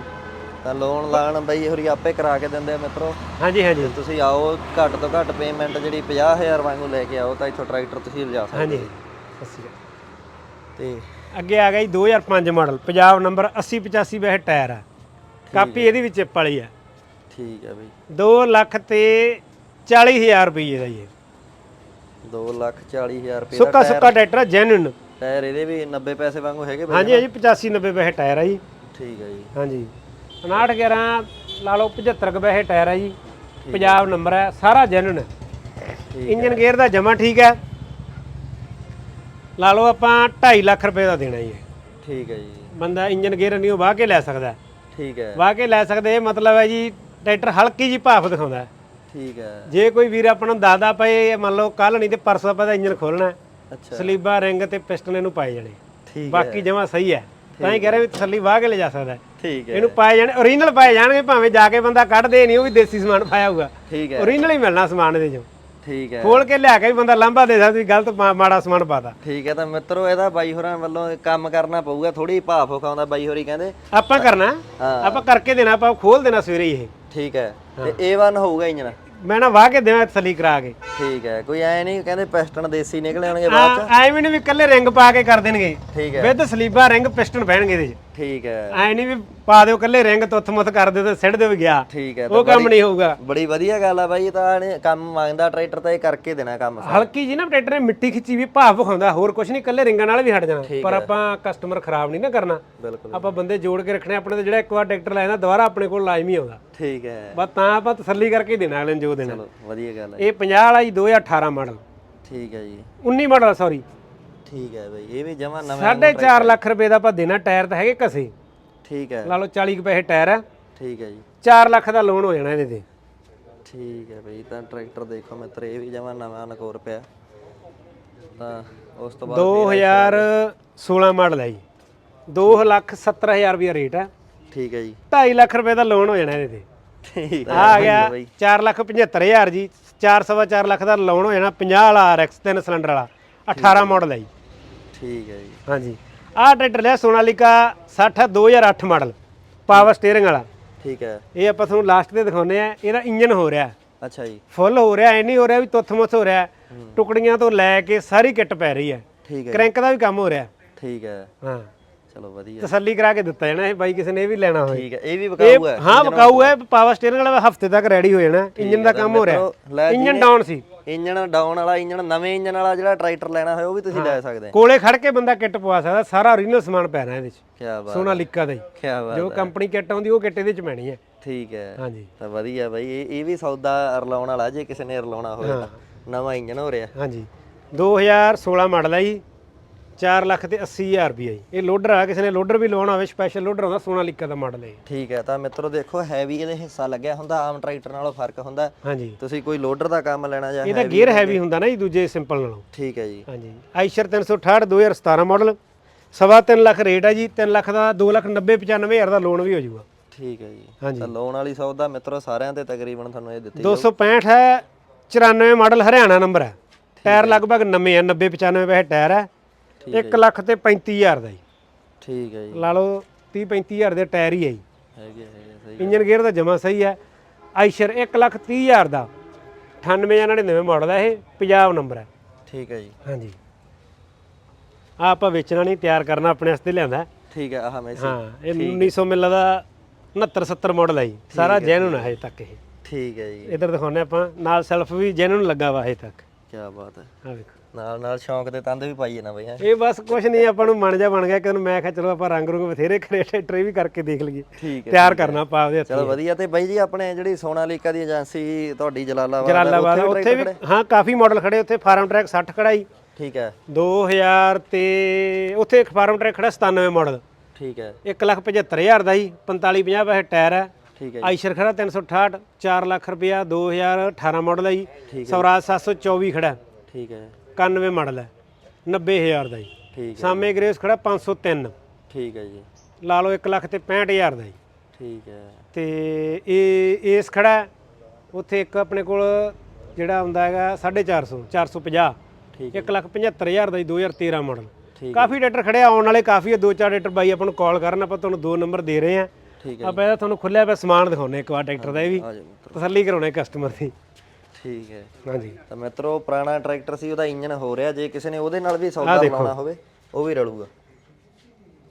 S2: ਤਾਂ ਲੋਨ ਲਾਣ ਬਈ ਹੋਰੀ ਆਪੇ ਕਰਾ ਕੇ ਦਿੰਦੇ ਆ ਮਿੱਤਰੋ।
S1: ਹਾਂਜੀ ਹਾਂਜੀ।
S2: ਤੁਸੀਂ ਆਓ ਘੱਟ ਤੋਂ ਘੱਟ ਪੇਮੈਂਟ ਜਿਹੜੀ 50000 ਵਾਂਗੂ ਲੈ ਕੇ ਆਓ ਤਾਂ ਇੱਥੋਂ ਟਰੈਕਟਰ ਤੁਸੀਂ ਲਿਜਾ ਸਕਦੇ
S1: ਹਾਂਜੀ
S2: ਹੋ।
S1: ਸਤਿ ਸ਼੍ਰੀ ਅਕਾਲ।
S2: ਤੇ
S1: ਅੱਗੇ ਆ ਗਿਆ ਜੀ 2005 ਮਾਡਲ ਪੰਜਾਬ ਨੰਬਰ 8085 ਵੈਸੇ ਟਾਇਰ ਆ। ਕਾਪੀ ਇਹਦੀ ਵਿੱਚ ਚਿੱਪ ਵਾਲੀ ਆ।
S2: ਠੀਕ ਹੈ ਬਈ।
S1: 2 ਲੱਖ ਤੇ 40000 ਰੁਪਏ ਦਾ ਜੀ ਇਹ।
S2: 2 ਲੱਖ 40 ਹਜ਼ਾਰ ਰੁਪਏ ਦਾ
S1: ਸੁੱਕਾ ਸੁੱਕਾ ਟਰੈਕਟਰ ਆ ਜੈਨੂਨ
S2: ਟਾਇਰ ਇਹਦੇ ਵੀ 90 ਪੈਸੇ ਵਾਂਗੂ ਹੈਗੇ ਬਈ
S1: ਹਾਂਜੀ ਹਾਂਜੀ 85 90 ਵੈਸੇ ਟਾਇਰ ਆ ਜੀ।
S2: ਠੀਕ ਹੈ ਜੀ।
S1: ਹਾਂਜੀ। 59 11 ਲਾ ਲਓ 75 ਕੁ ਵੈਸੇ ਟਾਇਰ ਆ ਜੀ। ਪੰਜਾਬ ਨੰਬਰ ਹੈ ਸਾਰਾ ਜੈਨੂਨ। ਹੈ ਇੰਜਨ ਗੇਅਰ ਦਾ ਜਮਾ ਠੀਕ ਹੈ ਲਾ ਲਓ ਆਪਾਂ 2.5 ਲੱਖ ਰੁਪਏ ਦਾ ਦੇਣਾ ਜੀ।
S2: ਠੀਕ ਹੈ ਜੀ।
S1: ਬੰਦਾ ਇੰਜਨ ਗੇਅਰ ਨਹੀਂ ਉਹ ਵਾਹ ਕੇ ਲੈ ਸਕਦਾ। ਹੈ।
S2: ਠੀਕ ਹੈ
S1: ਵਾਹ ਕੇ ਲੈ ਸਕਦੇ ਇਹ ਮਤਲਬ ਹੈ ਜੀ ਟਰੈਕਟਰ ਹਲਕੀ ਜੀ ਭਾਫ ਦਿਖਾਉਂਦਾ। ਹੈ।
S2: ਠੀਕ ਹੈ
S1: ਜੇ ਕੋਈ ਵੀਰ ਆਪਾਂ ਨੂੰ ਦਾਦਾ ਪਏ ਮੰਨ ਲਓ ਕੱਲ ਨਹੀਂ ਤੇ ਪਰਸੋਂ ਆਪਾਂ ਦਾ ਇੰਜਨ ਖੋਲਣਾ ਹੈ।
S2: ਅੱਛਾ।
S1: ਸਲੀਬਾ ਰਿੰਗ ਤੇ ਪਿਸਟਨ ਇਹਨੂੰ ਪਾਏ ਜਾਣੇ।
S2: ਠੀਕ ਹੈ
S1: ਬਾਕੀ ਜਮਾ ਸਹੀ ਹੈ ਤਾਂ ਹੀ ਕਹਿ ਰਿਹਾ ਵੀ ਤਸੱਲੀ ਵਾਹ ਕੇ ਲੈ ਜਾ ਸਕਦਾ। ਹੈ।
S2: ਠੀਕ ਹੈ।
S1: ਇਹਨੂੰ ਪਾਏ ਜਾਣੇ ਓਰੀਜਨਲ ਪਾਏ ਜਾਣਗੇ ਭਾਵੇਂ ਜਾ ਕੇ ਬੰਦਾ ਕੱਢ ਦੇ ਨਹੀਂ ਉਹ ਵੀ ਦੇਸੀ ਸਮਾਨ ਪਾਇਆ ਹੋਊਗਾ।
S2: ਠੀਕ ਹੈ।
S1: ਓਰੀਜਨਲ ਹੀ ਮਿਲਣਾ ਸਮਾਨ ਇਹਦੇ ਚੋਂ।
S2: ਠੀਕ ਹੈ।
S1: ਖੋਲ ਕੇ ਲਿਆ ਕੇ ਵੀ ਬੰਦਾ ਲਾਂਭਾ ਦੇ ਸਕਦਾ ਵੀ ਗਲਤ ਮਾੜਾ ਸਮਾਨ ਪਾਤਾ।
S2: ਠੀਕ ਹੈ ਤਾਂ ਮਿੱਤਰੋ ਇਹਦਾ ਬਾਈ ਹੋਰਾਂ ਵੱਲੋਂ ਕੰਮ ਕਰਨਾ ਪਊਗਾ ਥੋੜੀ ਭਾਫ ਖਾਉਂਦਾ ਬਾਈ ਹੋਰੀ ਕਹਿੰਦੇ।
S1: ਆਪਾਂ ਕਰਨਾ। ਆਪਾਂ ਕਰਕੇ ਦੇਣਾ ਆਪਾਂ ਖੋਲ ਦੇਣਾ ਸਵੇਰੇ ਹੀ ਇਹ।
S2: ਠੀਕ ਹੈ। ਤੇ A1 ਹੋਊਗਾ ਇੰਜਨ
S1: ਮੈਂ ਨਾ ਵਾਹ ਕੇ ਦੇਵਾਂ ਤਸੱਲੀ ਕਰਾ ਕੇ।
S2: ਠੀਕ ਹੈ ਕੋਈ ਐ ਨਹੀਂ ਕਹਿੰਦੇ ਪਿਸਟਨ ਦੇਸੀ ਨਿਕਲੇ ਆਉਣਗੇ ਬਾਅਦ ਚ।
S1: ਐਵੇਂ ਨਹੀਂ ਵੀ ਕੱਲੇ ਰਿੰਗ ਪਾ ਕੇ ਕਰ ਦੇਣਗੇ।
S2: ਠੀਕ ਹੈ।
S1: ਵਿਦ ਸਲੀਬਾ ਰਿੰਗ ਪਿਸਟਨ ਪੈਣਗੇ ਇਹਦੇ 'ਚ।
S2: ਠੀਕ ਹੈ।
S1: ਐ ਨਹੀਂ ਵੀ ਪਾ ਦਿਓ ਕੱਲੇ ਰਿੰਗ ਤੁੱਥ ਮੁੱਥ ਕਰ ਦਿਓ ਤੇ ਸਿੱਟ ਦਿਓ ਗਿਆ।
S2: ਠੀਕ ਹੈ
S1: ਉਹ ਕੰਮ ਨਹੀਂ ਹੋਊਗਾ।
S2: ਬੜੀ ਵਧੀਆ ਗੱਲ ਆ ਬਾਈ ਇਹ ਤਾਂ ਇਹਨੇ ਕੰਮ ਮੰਗਦਾ ਟਰੈਕਟਰ ਤਾਂ ਇਹ ਕਰਕੇ ਦੇਣਾ ਕੰਮ
S1: ਹਲਕੀ ਜੀ ਨਾ ਟਰੈਕਟਰ ਨੇ ਮਿੱਟੀ ਖਿੱਚੀ ਵੀ ਭਾਵ ਵਿਖਾਉਂਦਾ ਹੋਰ ਕੁਝ ਨਹੀਂ ਕੱਲੇ ਰਿੰਗਾਂ ਨਾਲ ਵੀ ਹਟ ਜਾਣਾ। ਪਰ ਆਪਾਂ ਕਸਟਮਰ ਖਰਾਬ ਨਹੀਂ ਨਾ ਕਰਨਾ।
S2: ਬਿਲਕੁਲ
S1: ਆਪਾਂ ਬੰਦੇ ਜੋੜ ਕੇ ਰੱਖਣੇ ਆਪਣੇ ਤੇ ਜਿਹੜਾ ਇੱਕ ਵਾਰ ਟਰੈਕਟਰ ਲੈਣਾ ਦੁਬਾਰਾ ਆਪਣੇ ਕੋਲ ਲਾਜ਼ਮੀ ਆਉਂਦਾ।
S2: ਠੀਕ ਹੈ।
S1: ਬਸ ਤਾਂ ਆਪਾਂ ਤਸੱਲੀ ਕਰਕੇ ਦੇਣਾ ਅਗਲੇ ਨੂੰ ਜੋ ਦੇਣਾ।
S2: ਚਲੋ ਵਧੀਆ ਗੱਲ ਹੈ।
S1: ਇਹ 50 ਵਾਲਾ ਜੀ 2018 ਮਾਡਲ
S2: ਠੀਕ ਹੈ ਜੀ।
S1: 19 ਮਾਡਲ ਸੌਰੀ
S2: ਠੀਕ ਹੈ ਬਾਈ ਇਹ ਵੀ ਜਮਾ ਨਵੇਂ
S1: 4.5 ਲੱਖ ਰੁਪਏ ਦਾ ਆਪਾਂ ਦੇਣਾ ਟਾਇਰ ਤਾਂ ਹੈਗੇ ਕਸੇ
S2: ਠੀਕ ਹੈ।
S1: ਲਾ ਲਓ 40 ਕੁ ਪੈਸੇ ਟਾਇਰ ਹੈ
S2: ਠੀਕ ਹੈ ਜੀ।
S1: 4 ਲੱਖ ਦਾ ਲੋਨ ਹੋ ਜਾਣਾ ਇਹਦੇ ਤੇ।
S2: ਠੀਕ ਹੈ ਬਈ ਤਾਂ ਟਰੈਕਟਰ ਦੇਖੋ ਮਿੱਤਰ ਇਹ ਵੀ ਜਮਾ ਨਵਾਂ ਨਕੋਰ ਪਿਆ। ਤਾਂ ਉਸ ਤੋਂ ਬਾਅਦ
S1: 2016 ਮਾਡਲ ਹੈ ਜੀ। 2 ਲੱਖ 70000 ਰੁਪਏ ਰੇਟ ਹੈ
S2: ਠੀਕ ਹੈ ਜੀ।
S1: 2.5 ਲੱਖ ਰੁਪਏ ਦਾ ਲੋਨ ਹੋ ਜਾਣਾ ਇਹਦੇ ਤੇ।
S2: ਠੀਕ
S1: ਆ ਆ ਗਿਆ 4 ਲੱਖ 75000 ਜੀ। 4 ਸਵਾ 4 ਲੱਖ ਦਾ ਲੋਨ ਹੋ ਜਾਣਾ। 50 ਵਾਲਾ RX 3 ਸਿਲੰਡਰ ਵਾਲਾ। 18 ਮਾਡਲ ਹੈ ਜੀ।
S2: ਠੀਕ ਹੈ ਜੀ।
S1: ਹਾਂਜੀ। ਆਹ ਟਰੈਕਟਰ ਲਿਆ ਸੋਨਾਲੀਕਾ 60 2008 ਮਾਡਲ ਪਾਵਰ ਸਟੀਅਰਿੰਗ ਵਾਲਾ।
S2: ਠੀਕ ਹੈ।
S1: ਇਹ ਆਪਾਂ ਤੁਹਾਨੂੰ ਲਾਸਟ ਤੇ ਦਿਖਾਉਂਦੇ ਆ ਇਹਦਾ ਇੰਜਨ ਹੋ ਰਿਹਾ।
S2: ਅੱਛਾ ਜੀ।
S1: ਫੁੱਲ ਹੋ ਰਿਹਾ ਐ ਨਹੀਂ ਹੋ ਰਿਹਾ ਵੀ ਤੁੱਥ ਮੁੱਥ ਹੋ ਰਿਹਾ। ਟੁਕੜੀਆਂ ਤੋਂ ਲੈ ਕੇ ਸਾਰੀ ਕਿੱਟ ਪੈ ਰਹੀ ਹੈ।
S2: ਠੀਕ ਹੈ।
S1: ਕ੍ਰੈਂਕ ਦਾ ਵੀ ਕੰਮ ਹੋ ਰਿਹਾ।
S2: ਠੀਕ ਹੈ।
S1: ਹਾਂ।
S2: ਚਲੋ ਵਧੀਆ।
S1: ਤਸੱਲੀ ਕਰਾ ਕੇ ਦਿੱਤਾ ਜਾਣਾ ਇਹ ਬਾਈ ਕਿਸੇ ਨੇ ਇਹ ਵੀ ਲੈਣਾ ਹੋਏ।
S2: ਠੀਕ ਹੈ ਇਹ ਵੀ ਵਿਕਾਊ ਹੈ
S1: ਹਾਂ ਵਕਾਊ ਹੈ ਪਾਵਰ ਸਟੀਅਰਿੰਗ ਵਾਲਾ ਹਫ਼ਤੇ ਤੱਕ ਰੈਡੀ ਹੋ ਜਾਣਾ। ਇੰਜਨ ਦਾ ਕੰਮ ਹੋ ਰਿਹਾ। ਇੰਜਨ ਡਾਊਨ ਸੀ।
S2: ਇੰਜਨ ਡਾਊਨ ਵਾਲਾ ਇੰਜਨ ਨਵੇਂ ਇੰਜਨ ਵਾਲਾ ਜਿਹੜਾ ਟਰੈਕਟਰ ਲੈਣਾ ਹੋਇਆ ਉਹ ਵੀ ਤੁਸੀਂ ਲੈ ਸਕਦੇ।
S1: ਕੋਲੇ ਖੜ ਕੇ ਬੰਦਾ ਕਿੱਟ ਪਵਾ ਸਕਦਾ ਸਾਰਾ ਓਰੀਜਨਲ ਸਮਾਨ ਪੈਣਾ ਇਹਦੇ ਵਿੱਚ
S2: ਕੀ ਬਾਤ
S1: ਸੋਨਾਲੀਕਾ ਦਾ ਹੀ।
S2: ਕੀ ਬਾਤ
S1: ਜੋ ਕੰਪਨੀ ਕਿੱਟ ਆਉਂਦੀ ਉਹ ਕਿੱਟ ਇਹਦੇ ਚ ਪੈਣੀ ਹੈ।
S2: ਠੀਕ ਹੈ।
S1: ਹਾਂਜੀ।
S2: ਤਾਂ ਵਧੀਆ ਬਾਈ ਇਹ ਇਹ ਵੀ ਸੌਦਾ ਰਲਾਉਣ ਵਾਲਾ ਜੇ ਕਿਸੇ ਨੇ ਰਲਾਉਣਾ ਹੋਵੇ ਤਾਂ। ਨਵਾਂ ਇੰਜਨ ਹੋ ਰਿਹਾ।
S1: ਹਾਂਜੀ। 2016 ਮਾਡਲ ਹੈ ਜੀ। 4 ਲੱਖ ਤੇ 80000 ਰੁਪਏ ਜੀ। ਇਹ ਲੋਡਰ ਆ ਕਿਸੇ ਨੇ ਲੋਡਰ ਵੀ ਲਵਾਉਣਾ ਹੋਵੇ ਸਪੈਸ਼ਲ ਲੋਡਰ ਹੁੰਦਾ ਸੋਨਾਲੀਕਾ ਦਾ ਮਾਡਲ ਹੈ।
S2: ਠੀਕ ਹੈ ਤਾਂ ਮਿੱਤਰੋ ਦੇਖੋ ਹੈਵੀ ਇਹਦੇ ਹਿੱਸਾ ਲੱਗਿਆ ਹੁੰਦਾ ਆਮ ਟਰੈਕਟਰ ਨਾਲੋਂ ਫ਼ਰਕ ਹੁੰਦਾ।
S1: ਹਾਂਜੀ।
S2: ਤੁਸੀਂ ਕੋਈ ਲੋਡਰ ਦਾ ਕੰਮ ਲੈਣਾ ਜਾਂ
S1: ਇਹਦਾ ਗੇਅਰ ਹੈਵੀ ਹੁੰਦਾ ਨਾ ਜੀ ਦੂਜੇ ਸਿੰਪਲ ਨਾਲੋਂ।
S2: ਠੀਕ ਹੈ ਜੀ।
S1: ਹਾਂਜੀ। ਆਈਸ਼ਰ 368 2017 ਮਾਡਲ ਸਵਾ ਤਿੰਨ ਲੱਖ ਰੇਟ ਹੈ ਜੀ 3 ਲੱਖ ਦਾ 2 ਲੱਖ 90 95 ਹਜ਼ਾਰ ਦਾ ਲੋਨ ਵੀ ਹੋ ਜਾਊਗਾ।
S2: ਠੀਕ ਹੈ ਜੀ।
S1: ਹਾਂਜੀ।
S2: ਤਾਂ ਲੋਨ ਵਾਲੀ ਸੌਦਾ ਮਿੱਤਰੋ ਸਾਰਿਆਂ ਤੇ ਤਕਰੀਬਨ ਤੁਹਾਨੂੰ ਇਹ ਦਿੱਤੀ
S1: 265 ਹੈ 94 ਮਾਡਲ ਹਰਿਆਣਾ ਨੰਬਰ ਹੈ। ਟਾਇਰ ਲਗਭਗ ਨਵੇਂ ਹੈ 90 95 ਪੈਸੇ ਟਾਇਰ ਹੈ। 1 ਲੱਖ ਤੇ 35000 ਦਾ ਜੀ।
S2: ਠੀਕ ਹੈ ਜੀ।
S1: ਲਾ ਲਓ 30 35000 ਦੇ ਟਾਇਰ ਹੀ ਹੈ ਜੀ।
S2: ਹੈਗੇ ਹੈਗੇ ਸਹੀ
S1: ਇੰਜਨ ਗੇਅਰ ਦਾ ਜਮਾ ਸਹੀ ਹੈ। ਆਈਸ਼ਰ 1 ਲੱਖ 30000 ਦਾ। 98 ਜਾਂ 99 ਮਾਡਲ ਹੈ ਇਹ ਪੰਜਾਬ ਨੰਬਰ ਹੈ।
S2: ਠੀਕ ਹੈ ਜੀ।
S1: ਹਾਂਜੀ। ਆ ਆਪਾਂ ਵੇਚਣਾ ਨਹੀਂ ਤਿਆਰ ਕਰਨਾ ਆਪਣੇ ਵਾਸਤੇ ਲਿਆਂਦਾ ਹੈ।
S2: ਠੀਕ ਹੈ ਆਹ ਮੈਂ
S1: ਹਾਂ ਇਹ 1900 ਮਿਲ ਦਾ 69 70 ਮਾਡਲ ਹੈ ਜੀ। ਸਾਰਾ ਜੈਨੂਨ ਹੈ ਹਜੇ ਤੱਕ ਇਹ।
S2: ਠੀਕ ਹੈ ਜੀ।
S1: ਇਧਰ ਦਿਖਾਉਂਦੇ ਆਪਾਂ। ਨਾਲ ਸੈਲਫ ਵੀ ਜੈਨੂਨ ਲੱਗਾ ਵਾ ਹਜੇ ਤੱਕ।
S2: ਕੀ ਬਾਤ ਹੈ।
S1: ਆ ਵੇਖੋ।
S2: ਨਾਲ ਨਾਲ ਸ਼ੌਂਕ ਦੇ ਤੰਦ ਵੀ ਪਾਈਏ ਨਾ ਬਈ ਹੈਂ।
S1: ਇਹ ਬਸ ਕੁਝ ਨਹੀਂ ਆਪਾਂ ਨੂੰ ਮਨ ਜਾ ਬਣ ਗਿਆ ਕਿ ਉਹਨੂੰ ਮੈਂ ਕਿਹਾ ਚਲੋ ਆਪਾਂ ਰੰਗ ਰੁੰਗ ਬਥੇਰੇ ਕਰੇ ਟਰੈਕਟਰ ਵੀ ਕਰਕੇ ਦੇਖ ਲਈਏ।
S2: ਠੀਕ ਹੈ
S1: ਤਿਆਰ ਕਰਨਾ ਪਾ ਉਹਦੇ ਹੱਥੀਂ।
S2: ਚਲੋ ਵਧੀਆ ਤੇ ਬਾਈ ਜੀ ਆਪਣੇ ਜਿਹੜੀ ਸੋਨਾਲੀਕਾ ਦੀ ਏਜੰਸੀ ਤੁਹਾਡੀ ਜਲਾਲਾਬਾਦ ਹੈ,
S1: ਜਲਾਲਾਬਾਦ
S2: ਉੱਥੇ ਵੀ
S1: ਉੱਥੇ ਵੀ
S2: tractor
S1: ਹਾਂ ਕਾਫੀ ਮਾਡਲ ਖੜੇ ਉੱਥੇ ਫਾਰਮ ਟਰੈਕ 60 ਖੜਾ ਜੀ
S2: ਠੀਕ ਹੈ।
S1: 2000 ਤੇ ਉੱਥੇ ਇੱਕ ਫਾਰਮ ਟਰੈਕ ਖੜਾ 97 ਮਾਡਲ
S2: ਠੀਕ ਹੈ।
S1: 175000 ਦਾ ਜੀ 45 50 ਪੈਸੇ ਟਾਇਰ ਹੈ।
S2: ਠੀਕ ਹੈ
S1: ਆਈਸ਼ਰ ਖੜਾ 368 4 ਲੱਖ ਰੁਪਇਆ 2018 ਮਾਡਲ ਹੈ ਜੀ। ਸਵਰਾਜ 724 ਖੜਾ।
S2: ਠੀਕ ਹੈ।
S1: 91 ਮਾਡਲ ਹੈ 90000 ਦਾ ਜੀ।
S2: ਠੀਕ ਹੈ
S1: ਸਾਮੇ ਗ੍ਰੇਸ ਖੜਾ 503
S2: ਠੀਕ ਹੈ ਜੀ।
S1: ਲਾ ਲਓ 1 ਲੱਖ ਤੇ 65000 ਦਾ ਜੀ।
S2: ਠੀਕ ਹੈ।
S1: ਤੇ ਇਹ ਇਸ ਖੜਾ ਹੈ। ਉੱਥੇ ਇੱਕ ਆਪਣੇ ਕੋਲ ਜਿਹੜਾ ਹੁੰਦਾ ਹੈਗਾ 450 450
S2: ਠੀਕ
S1: 1 ਲੱਖ 75000 ਦਾ ਜੀ 2013 ਮਾਡਲ। ਕਾਫੀ ਟਰੈਕਟਰ ਖੜੇ ਆਉਣ ਵਾਲੇ ਕਾਫੀ ਆ, ਦੋ ਚਾਰ ਟਰੈਕਟਰ ਬਾਈ ਆਪਾਂ ਨੂੰ ਕਾਲ ਕਰਨ ਆਪਾਂ ਤੁਹਾਨੂੰ ਦੋ ਨੰਬਰ ਦੇ ਰਹੇ ਆ।
S2: ਠੀਕ ਹੈ
S1: ਆਪਾਂ ਇਹਦਾ ਤੁਹਾਨੂੰ ਖੁੱਲਿਆ ਪਿਆ ਸਮਾਨ ਦਿਖਾਉਣੇ ਇੱਕ ਵਾਰ ਟਰੈਕਟਰ ਦਾ ਇਹ ਵੀ। ਤਸੱਲੀ ਕਰਾਉਣੇ ਕਸਟਮਰ ਦੀ।
S2: ਠੀਕ ਹੈ।
S1: ਹਾਂਜੀ।
S2: ਤਾਂ ਮਿੱਤਰੋ ਪੁਰਾਣਾ ਟਰੈਕਟਰ ਸੀ ਉਹਦਾ ਇੰਜਨ ਹੋ ਰਿਹਾ। ਜੇ ਕਿਸੇ ਨੇ ਉਹਦੇ ਨਾਲ ਵੀ ਸੌਦਾ ਲਾਉਣਾ ਹੋਵੇ ਉਹ ਵੀ ਰਲੂਗਾ।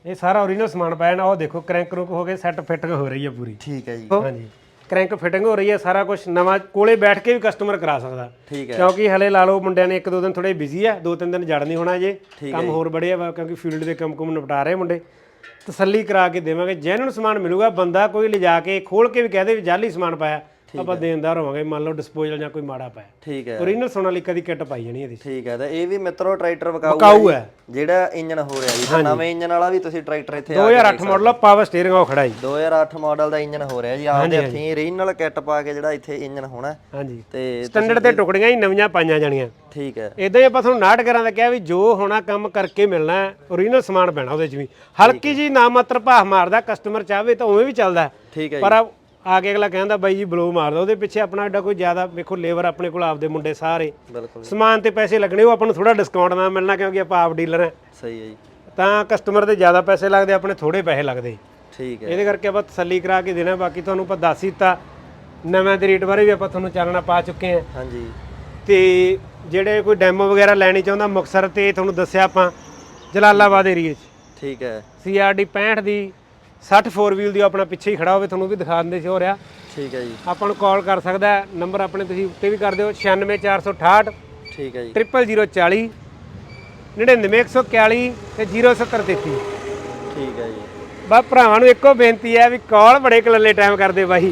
S1: ਇਹ ਸਾਰਾ ਓਰੀਜਨਲ ਸਮਾਨ ਪਾਇਆ ਨਾ ਉਹ ਦੇਖੋ ਕ੍ਰੈਂਕ ਰੁਕ ਹੋ ਕੇ ਸੈੱਟ ਫਿੱਟ ਹੋ ਰਹੀ ਹੈ ਪੂਰੀ।
S2: ਠੀਕ ਹੈ ਜੀ।
S1: ਹਾਂਜੀ। ਕ੍ਰੈਂਕ ਫਿਟਿੰਗ ਹੋ ਰਹੀ ਹੈ ਸਾਰਾ ਕੁਝ ਨਵਾਂ ਕੋਲੇ ਬੈਠ ਕੇ ਵੀ ਕਸਟਮਰ ਕਰਾ ਸਕਦਾ।
S2: ਠੀਕ ਹੈ।
S1: ਕਿਉਂਕਿ ਹਲੇ ਲਾ ਲਓ ਮੁੰਡਿਆਂ ਨੇ ਇੱਕ ਦੋ ਦਿਨ ਥੋੜੇ ਬਿਜ਼ੀ ਆ ਦੋ ਤਿੰਨ ਦਿਨ ਜੜ ਨਹੀਂ ਹੋਣਾ ਜੇ ਕੰਮ ਹੋਰ ਬੜੇ ਆ ਕਿਉਂਕਿ ਫੀਲਡ ਦੇ ਕੰਮ ਕੁਮ ਨਿਪਟਾ ਰਹੇ ਮੁੰਡੇ। ਤਸੱਲੀ ਕਰਾ ਕੇ ਦੇਵਾਂਗੇ ਜੈਨੂਨ ਸਮਾਨ ਮਿਲੂਗਾ ਬੰਦਾ ਕੋਈ ਲਿਜਾ ਕੇ ਖੋਲ ਕੇ ਵੀ ਕਹਦੇ ਵੀ ਜਾਲੀ ਸਮਾਨ ਪਾਇਆ। ਆਪਾਂ ਦੇਣਦਾਰ ਹੋਵਾਂਗੇ ਮੰਨ ਲਓ ਡਿਸਪੋਜ਼ਲ ਜਾਂ ਕੋਈ ਮਾੜਾ ਪਾਇਆ।
S2: ਠੀਕ ਹੈ।
S1: ਓਰੀਜਨਲ ਸੋਨਾਲੀਕਾ ਦੀ ਕਿੱਟ ਪਾਈ ਜਾਣੀ ਇਹਦੀ
S2: ਠੀਕ ਹੈ ਤੇ ਇਹ ਵੀ ਮਿੱਤਰੋ ਟਰੈਕਟਰ ਵਿਕਾਊ ਹੈ। ਜਿਹੜਾ ਇੰਜਨ ਹੋ ਰਿਹਾ ਜੀ ਤਾਂ ਨਵੇਂ ਇੰਜਨ ਵਾਲਾ ਵੀ ਤੁਸੀਂ ਟਰੈਕਟਰ ਇੱਥੇ ਆ
S1: 2008 ਮਾਡਲ ਆ ਪਾਵਰ ਸਟੀਅਰਿੰਗ ਉਹ ਖੜਾ ਜੀ
S2: 2008 ਮਾਡਲ ਦਾ ਇੰਜਨ ਹੋ ਰਿਹਾ ਜੀ ਆਪਦੇ ਹੱਥੀਂ ਓਰੀਜਨਲ ਕਿੱਟ ਪਾ ਕੇ ਜਿਹੜਾ ਇੱਥੇ ਇੰਜਨ ਹੋਣਾ
S1: ਹਾਂਜੀ।
S2: ਤੇ
S1: ਸਟੈਂਡਰਡ ਤੇ ਟੁਕੜੀਆਂ ਹੀ ਨਵੀਆਂ ਪਾਈਆਂ ਜਾਣੀਆਂ।
S2: ਠੀਕ ਹੈ।
S1: ਇਦਾਂ ਹੀ ਆਪਾਂ ਤੁਹਾਨੂੰ ਨਾਟ ਕਰਾਂ ਦਾ ਕਿਹਾ ਵੀ ਜੋ ਹੋਣਾ ਕੰਮ ਕਰਕੇ ਮਿਲਣਾ ਹੈ ਓਰੀਜਨਲ ਸਮਾਨ ਪੈਣਾ ਉਹਦੇ ਚ ਵੀ। ਹਲਕੀ ਜੀ ਨਾ ਮਾਤਰ ਭਾਹ ਮਾਰਦਾ ਕਸਟਮਰ ਚਾਹਵੇ ਤਾਂ ਉਵੇਂ ਵੀ ਚੱਲਦਾ।
S2: ਠੀਕ ਹੈ
S1: ਪਰ ਆ ਕੇ ਅਗਲਾ ਕਹਿੰਦਾ ਬਾਈ ਜੀ ਬਲੋ ਮਾਰਦਾ ਉਹਦੇ ਪਿੱਛੇ ਆਪਣਾ ਐਡਾ ਕੋਈ ਜ਼ਿਆਦਾ ਵੇਖੋ ਲੇਬਰ ਆਪਣੇ ਕੋਲ ਆਪਦੇ ਮੁੰਡੇ ਸਾਰੇ।
S2: ਬਿਲਕੁਲ
S1: ਸਮਾਨ ਤੇ ਪੈਸੇ ਲੱਗਣੇ ਉਹ ਆਪਾਂ ਨੂੰ ਥੋੜਾ ਡਿਸਕਾਊਂਟ ਨਾਲ ਮਿਲਣਾ ਕਿਉਂਕਿ ਆਪਾਂ ਆਪ ਡੀਲਰ ਹਾਂ।
S2: ਸਹੀ ਹੈ ਜੀ।
S1: ਤਾਂ ਕਸਟਮਰ ਤੇ ਜ਼ਿਆਦਾ ਪੈਸੇ ਲੱਗਦੇ ਆਪਣੇ ਥੋੜੇ ਪੈਸੇ ਲੱਗਦੇ।
S2: ਠੀਕ ਹੈ।
S1: ਇਹਦੇ ਕਰਕੇ ਆਪਾਂ ਤਸੱਲੀ ਕਰਾ ਕੇ ਦੇਣਾ ਬਾਕੀ ਤੁਹਾਨੂੰ ਆਪਾਂ ਦੱਸ ਹੀ ਦਿੱਤਾ। ਨਵੇਂ ਦੇ ਰੇਟ ਬਾਰੇ ਵੀ ਆਪਾਂ ਤੁਹਾਨੂੰ ਚਾਨਣਾ ਪਾ ਚੁੱਕੇ ਹਾਂ।
S2: ਹਾਂਜੀ।
S1: ਤੇ ਜਿਹੜੇ ਕੋਈ ਡੈਮੋ ਵਗੈਰਾ ਲੈਣੀ ਚਾਹੁੰਦਾ ਮੁਕਸਰ ਤੇ ਤੁਹਾਨੂੰ ਦੱਸਿਆ ਆਪਾਂ ਜਲਾਲਾਬਾਦ ਏਰੀਏ 'ਚ।
S2: ਠੀਕ ਹੈ।
S1: ਸੀਆਰਡੀ 65 ਦੀ 60 4 ਵੀਲ ਦੀ ਆਪਣਾ ਪਿੱਛੇ ਹੀ ਖੜਾ ਹੋਵੇ ਤੁਹਾਨੂੰ ਵੀ ਦਿਖਾ ਦਿੰਦੇ ਸੀ ਹੋ ਰਿਹਾ
S2: ਠੀਕ ਹੈ ਜੀ।
S1: ਆਪਾਂ ਨੂੰ ਕਾਲ ਕਰ ਸਕਦਾ ਨੰਬਰ ਆਪਣੇ ਤੁਸੀਂ ਉੱਤੇ ਵੀ ਕਰ ਦਿਓ 96468
S2: ਠੀਕ ਹੈ ਜੀ।
S1: 00040 99141 ਤੇ 0733
S2: ਠੀਕ ਹੈ ਜੀ।
S1: ਬਾ ਭਰਾਵਾਂ ਨੂੰ ਇੱਕੋ ਬੇਨਤੀ ਹੈ ਵੀ ਕਾਲ ਬੜੇ ਕਲੱਲੇ ਟਾਈਮ ਕਰਦੇ ਬਾਈ।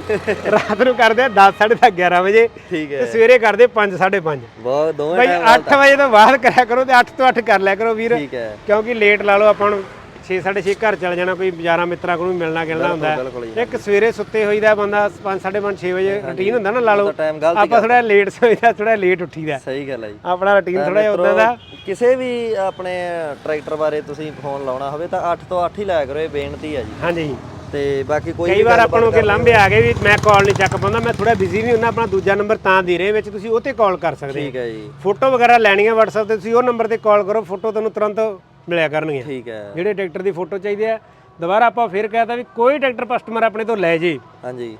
S1: ਰਾਤ ਨੂੰ ਕਰਦੇ ਆ 10 10:30 11 ਵਜੇ
S2: ਠੀਕ
S1: ਤੇ
S2: ਹੈ
S1: ਸਵੇਰੇ ਕਰਦੇ 5 5:30
S2: ਬਹੁਤ ਦੋਵੇਂ
S1: ਬਾਈ
S2: ਟਾਈਮ
S1: 8 ਵਜੇ ਤੋਂ ਬਾਅਦ ਕਰਿਆ ਕਰੋ ਤੇ 8 ਤੋਂ 8 ਕਰ ਲਿਆ ਕਰੋ ਵੀਰ।
S2: ਠੀਕ ਹੈ।
S1: ਕਿਉਂਕਿ ਲੇਟ ਲਾ ਲਓ ਆਪਾਂ ਨੂੰ। 6 6:30 ਘਰ ਚਲ ਜਾਣਾ ਕੋਈ ਯਾਰਾਂ ਮਿੱਤਰਾਂ ਕੋਲ ਵੀ ਮਿਲਣਾ ਗਿਲਣਾ ਹੁੰਦਾ।
S2: ਬਿਲਕੁਲ
S1: ਹੈ। ਇੱਕ ਸਵੇਰੇ ਸੁੱਤੇ ਹੋਈਦਾ ਬੰਦਾ 5 5:30 6 ਵਜੇ ਰੁਟੀਨ ਹੁੰਦਾ ਨਾ ਲਾ ਲਓ।
S2: ਟਾਈਮ ਗਲਤ
S1: ਆਪਾਂ ਥੋੜਾ ਲੇਟ ਸੋਈਦਾ ਥੋੜਾ ਲੇਟ ਉੱਠੀਦਾ।
S2: ਸਹੀ ਗੱਲ ਹੈ ਜੀ।
S1: ਆਪਣਾ ਰੁਟੀਨ ਥੋੜਾ ਜਿਹਾ ਉਦਾਂ ਦਾ।
S2: ਕਿਸੇ ਵੀ ਆਪਣੇ ਟਰੈਕਟਰ ਬਾਰੇ ਤੁਸੀਂ ਫੋਨ ਲਾਉਣਾ ਹੋਵੇ ਤਾਂ 8 ਤੋਂ 8 ਹੀ ਲਾਇਆ ਕਰੋ ਇਹ ਬੇਨਤੀ ਹੈ ਜੀ।
S1: ਹਾਂਜੀ।
S2: ਤੇ ਬਾਕੀ ਕੋਈ
S1: ਕਈ
S2: ਵੀ
S1: ਵਾਰ ਆਪਾਂ ਨੂੰ ਕਿ ਲਾਂਭੇ ਆ ਗਏ ਵੀ ਮੈਂ ਕਾਲ ਨਹੀਂ ਚੱਕ ਪਾਉਂਦਾ ਮੈਂ ਥੋੜਾ ਬਿਜ਼ੀ ਨਹੀਂ ਹੁੰਦਾ ਆਪਣਾ ਦੂਜਾ ਨੰਬਰ ਤਾਂ ਦੇ ਰਹੇ ਵਿੱਚ ਤੁਸੀਂ ਉਹ ਤੇ ਕਾਲ ਕਰ ਸਕਦੇ
S2: ਠੀਕ ਹੈ ਜੀ।
S1: ਫੋਟੋ ਵਗੈਰਾ ਲੈਣੀ ਹੈ WhatsApp ਤੇ ਤੁਸੀਂ ਉਹ ਨੰਬਰ ਤੇ ਕਾਲ ਕਰੋ ਫੋਟੋ ਤੁਹਾਨੂੰ ਤੁਰੰਤ ਮਿਲਿਆ ਕਰਨਗੀਆਂ।
S2: ਠੀਕ ਹੈ।
S1: ਜਿਹੜੇ ਟਰੈਕਟਰ ਦੀ ਫੋਟੋ ਚਾਹੀਦੀ ਹੈ ਦੁਬਾਰਾ ਆਪਾਂ ਫਿਰ ਕਹਤਾ ਵੀ ਕੋਈ ਟਰੈਕਟਰ ਕਸਟਮਰ ਆਪਣੇ ਤੋਂ ਲੈ ਜੇ।
S2: ਹਾਂਜੀ।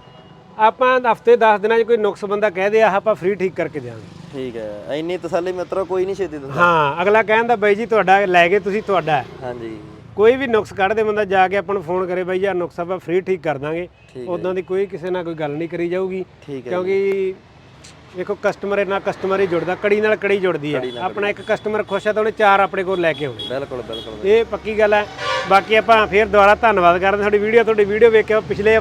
S1: ਆਪਾਂ ਹਫ਼ਤੇ 10 ਦਿਨਾਂ 'ਚ ਕੋਈ ਨੁਕਸ ਬੰਦਾ ਕਹਿ ਦੇ ਆ ਆਪਾਂ ਫ੍ਰੀ ਠੀਕ ਕਰਕੇ ਦਿਆਂਗੇ।
S2: ਠੀਕ ਹੈ। ਇੰਨੀ ਤਸੱਲੀ ਮਿੱਤਰੋ ਕੋਈ ਨਹੀਂ ਛੇਤੀ ਦਿੰਦਾ।
S1: ਹਾਂ ਅਗਲਾ ਕਹਿੰਦਾ ਬਾਈ ਜੀ ਤੁਹਾਡਾ ਲੈ ਗਏ ਤੁਸੀਂ ਤੁਹਾਡਾ। ਹੈ।
S2: ਹਾਂਜੀ।
S1: ਕੋਈ ਵੀ ਨੁਕਸ ਕੱਢਦੇ ਬੰਦਾ ਜਾ ਕੇ ਆਪਾਂ ਨੂੰ ਫੋਨ ਕਰੇ ਬਾਈ ਯਾਰ ਨੁਕਸ ਆਪਾਂ ਫ੍ਰੀ ਠੀਕ ਕਰ ਦਾਂਗੇ। ਉਦਾਂ ਦੀ ਕੋਈ ਕਿਸੇ ਨਾਲ ਕੋਈ ਗੱਲ ਨਹੀਂ ਕਰੀ ਜਾਊਗੀ।
S2: ਠੀਕ ਹੈ
S1: ਕਿਉਂਕਿ ਵੇਖੋ ਕਸਟਮਰ ਨਾਲ ਕਸਟਮਰ ਹੀ ਜੁੜਦਾ ਕੜੀ ਨਾਲ ਕੜੀ ਜੁੜਦੀ ਹੈ। ਆਪਣਾ ਇੱਕ ਕਸਟਮਰ ਖੁਸ਼ ਹੈ ਤਾਂ ਉਹਨੇ ਚਾਰ ਆਪਣੇ ਕੋਲ ਲੈ ਕੇ ਆਉਣੇ।
S2: ਬਿਲਕੁਲ ਬਿਲਕੁਲ
S1: ਇਹ ਪੱਕੀ ਗੱਲ ਹੈ। ਬਾਕੀ ਆਪਾਂ ਫੇਰ ਦੁਬਾਰਾ ਧੰਨਵਾਦ ਕਰਦੇ ਤੁਹਾਡੀ ਵੀਡੀਓ ਤੁਹਾਡੀ ਵੀਡੀਓ ਵੇਖ ਕੇ ਪਿਛਲੇ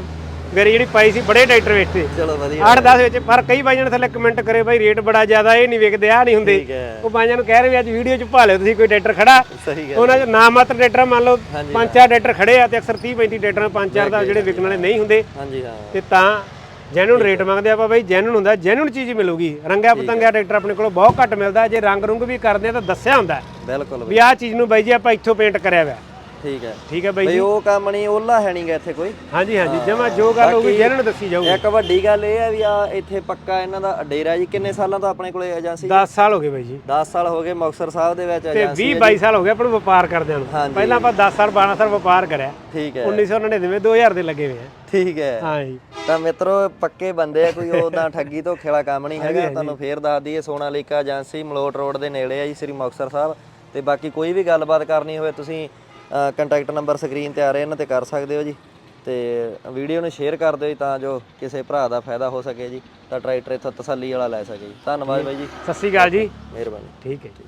S1: ਵਾਰੀ ਜਿਹੜੀ ਪਾਈ ਸੀ ਬੜੇ ਟਰੈਕਟਰ ਵੇਚਦੇ
S2: ਚਲੋ ਵਧੀਆ।
S1: 8-10 ਵਿੱਚ ਪਰ ਕਈ ਬਾਈਆਂ ਨੇ ਥੱਲੇ ਕਮੈਂਟ ਕਰੇ ਬਾਈ ਰੇਟ ਬੜਾ ਜ਼ਿਆਦਾ ਇਹ ਨਹੀਂ ਵਿਕਦੇ ਆ ਨਹੀਂ ਹੁੰਦੇ। ਉਹ ਬਾਈਆਂ ਨੂੰ ਕਹਿ ਰਹੇ ਵੀ ਅੱਜ ਵੀਡੀਓ 'ਚ ਭਾਲਿਓ ਤੁਸੀਂ ਕੋਈ ਟਰੈਕਟਰ ਖੜਾ। ਉਹਨਾਂ 'ਚ ਨਾ ਮਾਤਰ ਟਰੈਕਟਰ ਮੰਨ ਲਓ ਪੰਜ ਚਾਰ ਟਰੈਕਟਰ ਖੜੇ ਆ ਤੇ ਅਕਸਰ 30 35 ਟਰੈਕਟਰ ਪੰਜ ਚਾਰ ਦਾ ਜਿਹੜੇ ਵਿਕਣ ਵਾਲੇ ਨਹੀਂ ਹੁੰਦੇ।
S2: ਹਾਂਜੀ ਹਾਂ।
S1: ਤੇ ਤਾਂ ਜੈਨੂਨ ਰੇਟ ਮੰਗਦੇ ਆਪਾਂ ਬਾਈ ਜੈਨੂਨ ਹੁੰਦਾ ਜੈਨੂਨ ਚੀਜ਼ ਮਿਲੂਗੀ। ਰੰਗਿਆ ਪਤੰਗਿਆ ਟਰੈਕਟਰ ਆਪਣੇ ਕੋਲ ਬਹੁਤ ਘੱਟ ਮਿਲਦਾ ਜੇ ਰੰਗ ਰੁੰਗ ਵੀ ਕਰਦੇ ਆ ਤਾਂ ਦੱਸਿਆ ਹੁੰਦਾ।
S2: ਬਿਲਕੁਲ
S1: ਵੀ ਆਹ ਚੀਜ਼ ਨੂੰ ਬਾਈ ਜੀ ਆਪਾਂ ਇੱਥੋਂ ਪੇਂਟ ਕਰਿਆ ਹੋਇਆ।
S2: ਠੀਕ ਹੈ।
S1: ਠੀਕ ਹੈ ਬਾਈ
S2: ਬਈ
S1: ਜੀ।
S2: ਉਹ ਕੰਮ ਨਹੀਂ ਉਹਲਾ ਹੈ ਨਹੀਂਗਾ ਇੱਥੇ ਕੋਈ।
S1: ਹਾਂਜੀ ਹਾਂਜੀ ਜਮਾ ਜੋ ਗੱਲ ਹੋਊਗੀ ਜੈਨੂਨ ਦੱਸੀ ਜਾਊਗੀ।
S2: ਇੱਕ ਵੱਡੀ ਗੱਲ ਇਹ ਹੈ ਵੀ ਆ ਇੱਥੇ ਪੱਕਾ ਇਹਨਾਂ ਦਾ ਡੇਰਾ ਜੀ। ਕਿੰਨੇ ਸਾਲਾਂ ਤੋਂ ਆਪਣੇ ਕੋਲੇ ਏਜੰਸੀ
S1: 10 ਸਾਲ ਹੋ ਗਏ ਬਾਈ ਜੀ।
S2: 10 ਸਾਲ ਹੋ ਗਏ ਮੁਕਤਸਰ ਸਾਹਿਬ ਦੇ ਵਿੱਚ
S1: ਤੇ
S2: ਏਜੰਸੀ
S1: 20 22 ਸਾਲ ਹੋ ਗਏ ਆਪਾਂ ਨੂੰ ਵਪਾਰ ਕਰਦਿਆਂ ਨੂੰ।
S2: ਹਾਂਜੀ।
S1: ਪਹਿਲਾਂ ਆਪਾਂ 10 ਸਾਲ 12 ਸਾਲ ਵਪਾਰ ਕਰਿਆ।
S2: ਠੀਕ ਹੈ।
S1: 1999 2000 ਦੇ ਲੱਗੇ ਹੋਏ ਆ।
S2: ਠੀਕ ਹੈ।
S1: ਹਾਂ ਜੀ
S2: ਤਾਂ ਮਿੱਤਰੋ ਪੱਕੇ ਬੰਦੇ ਆ ਕੋਈ ਉਹਦਾ ਠੱਗੀ ਧੋਖੇ ਵਾਲਾ ਕੰਮ ਨਹੀਂ ਹੈਗਾ। ਤੁਹਾਨੂੰ ਫੇਰ ਦੱਸ ਦਈਏ ਸੋਨਾਲੀਕਾ ਏਜੰਸੀ ਮਲੋਟ ਰੋਡ ਦੇ ਨੇੜੇ ਆ ਜੀ ਸ੍ਰੀ ਮੁਕਤਸਰ ਸਾਹਿਬ। ਤੇ ਬਾਕੀ ਕੋਈ ਵੀ ਗੱਲਬਾਤ ਕਰਨੀ ਹੋਵੇ ਤੁਸੀਂ ਕੰਟੈਕਟ ਨੰਬਰ ਸਕਰੀਨ ਤੇ ਆ ਰਹੇ ਇਹਨਾਂ ਤੇ ਕਰ ਸਕਦੇ ਹੋ ਜੀ। ਤੇ ਵੀਡੀਓ ਨੂੰ ਸ਼ੇਅਰ ਕਰ ਦਿਓ ਜੀ ਤਾਂ ਜੋ ਕਿਸੇ ਭਰਾ ਦਾ ਫਾਇਦਾ ਹੋ ਸਕੇ ਜੀ ਤਾਂ ਟਰੈਕਟਰ ਇੱਥੋਂ ਤਸੱਲੀ ਵਾਲਾ ਲੈ ਸਕੇ ਜੀ। ਧੰਨਵਾਦ ਬਾਈ ਜੀ।
S1: ਸਤਿ ਸ਼੍ਰੀ ਅਕਾਲ ਜੀ।
S2: ਮਿਹਰਬਾਨੀ।
S1: ਠੀਕ ਹੈ ਜੀ।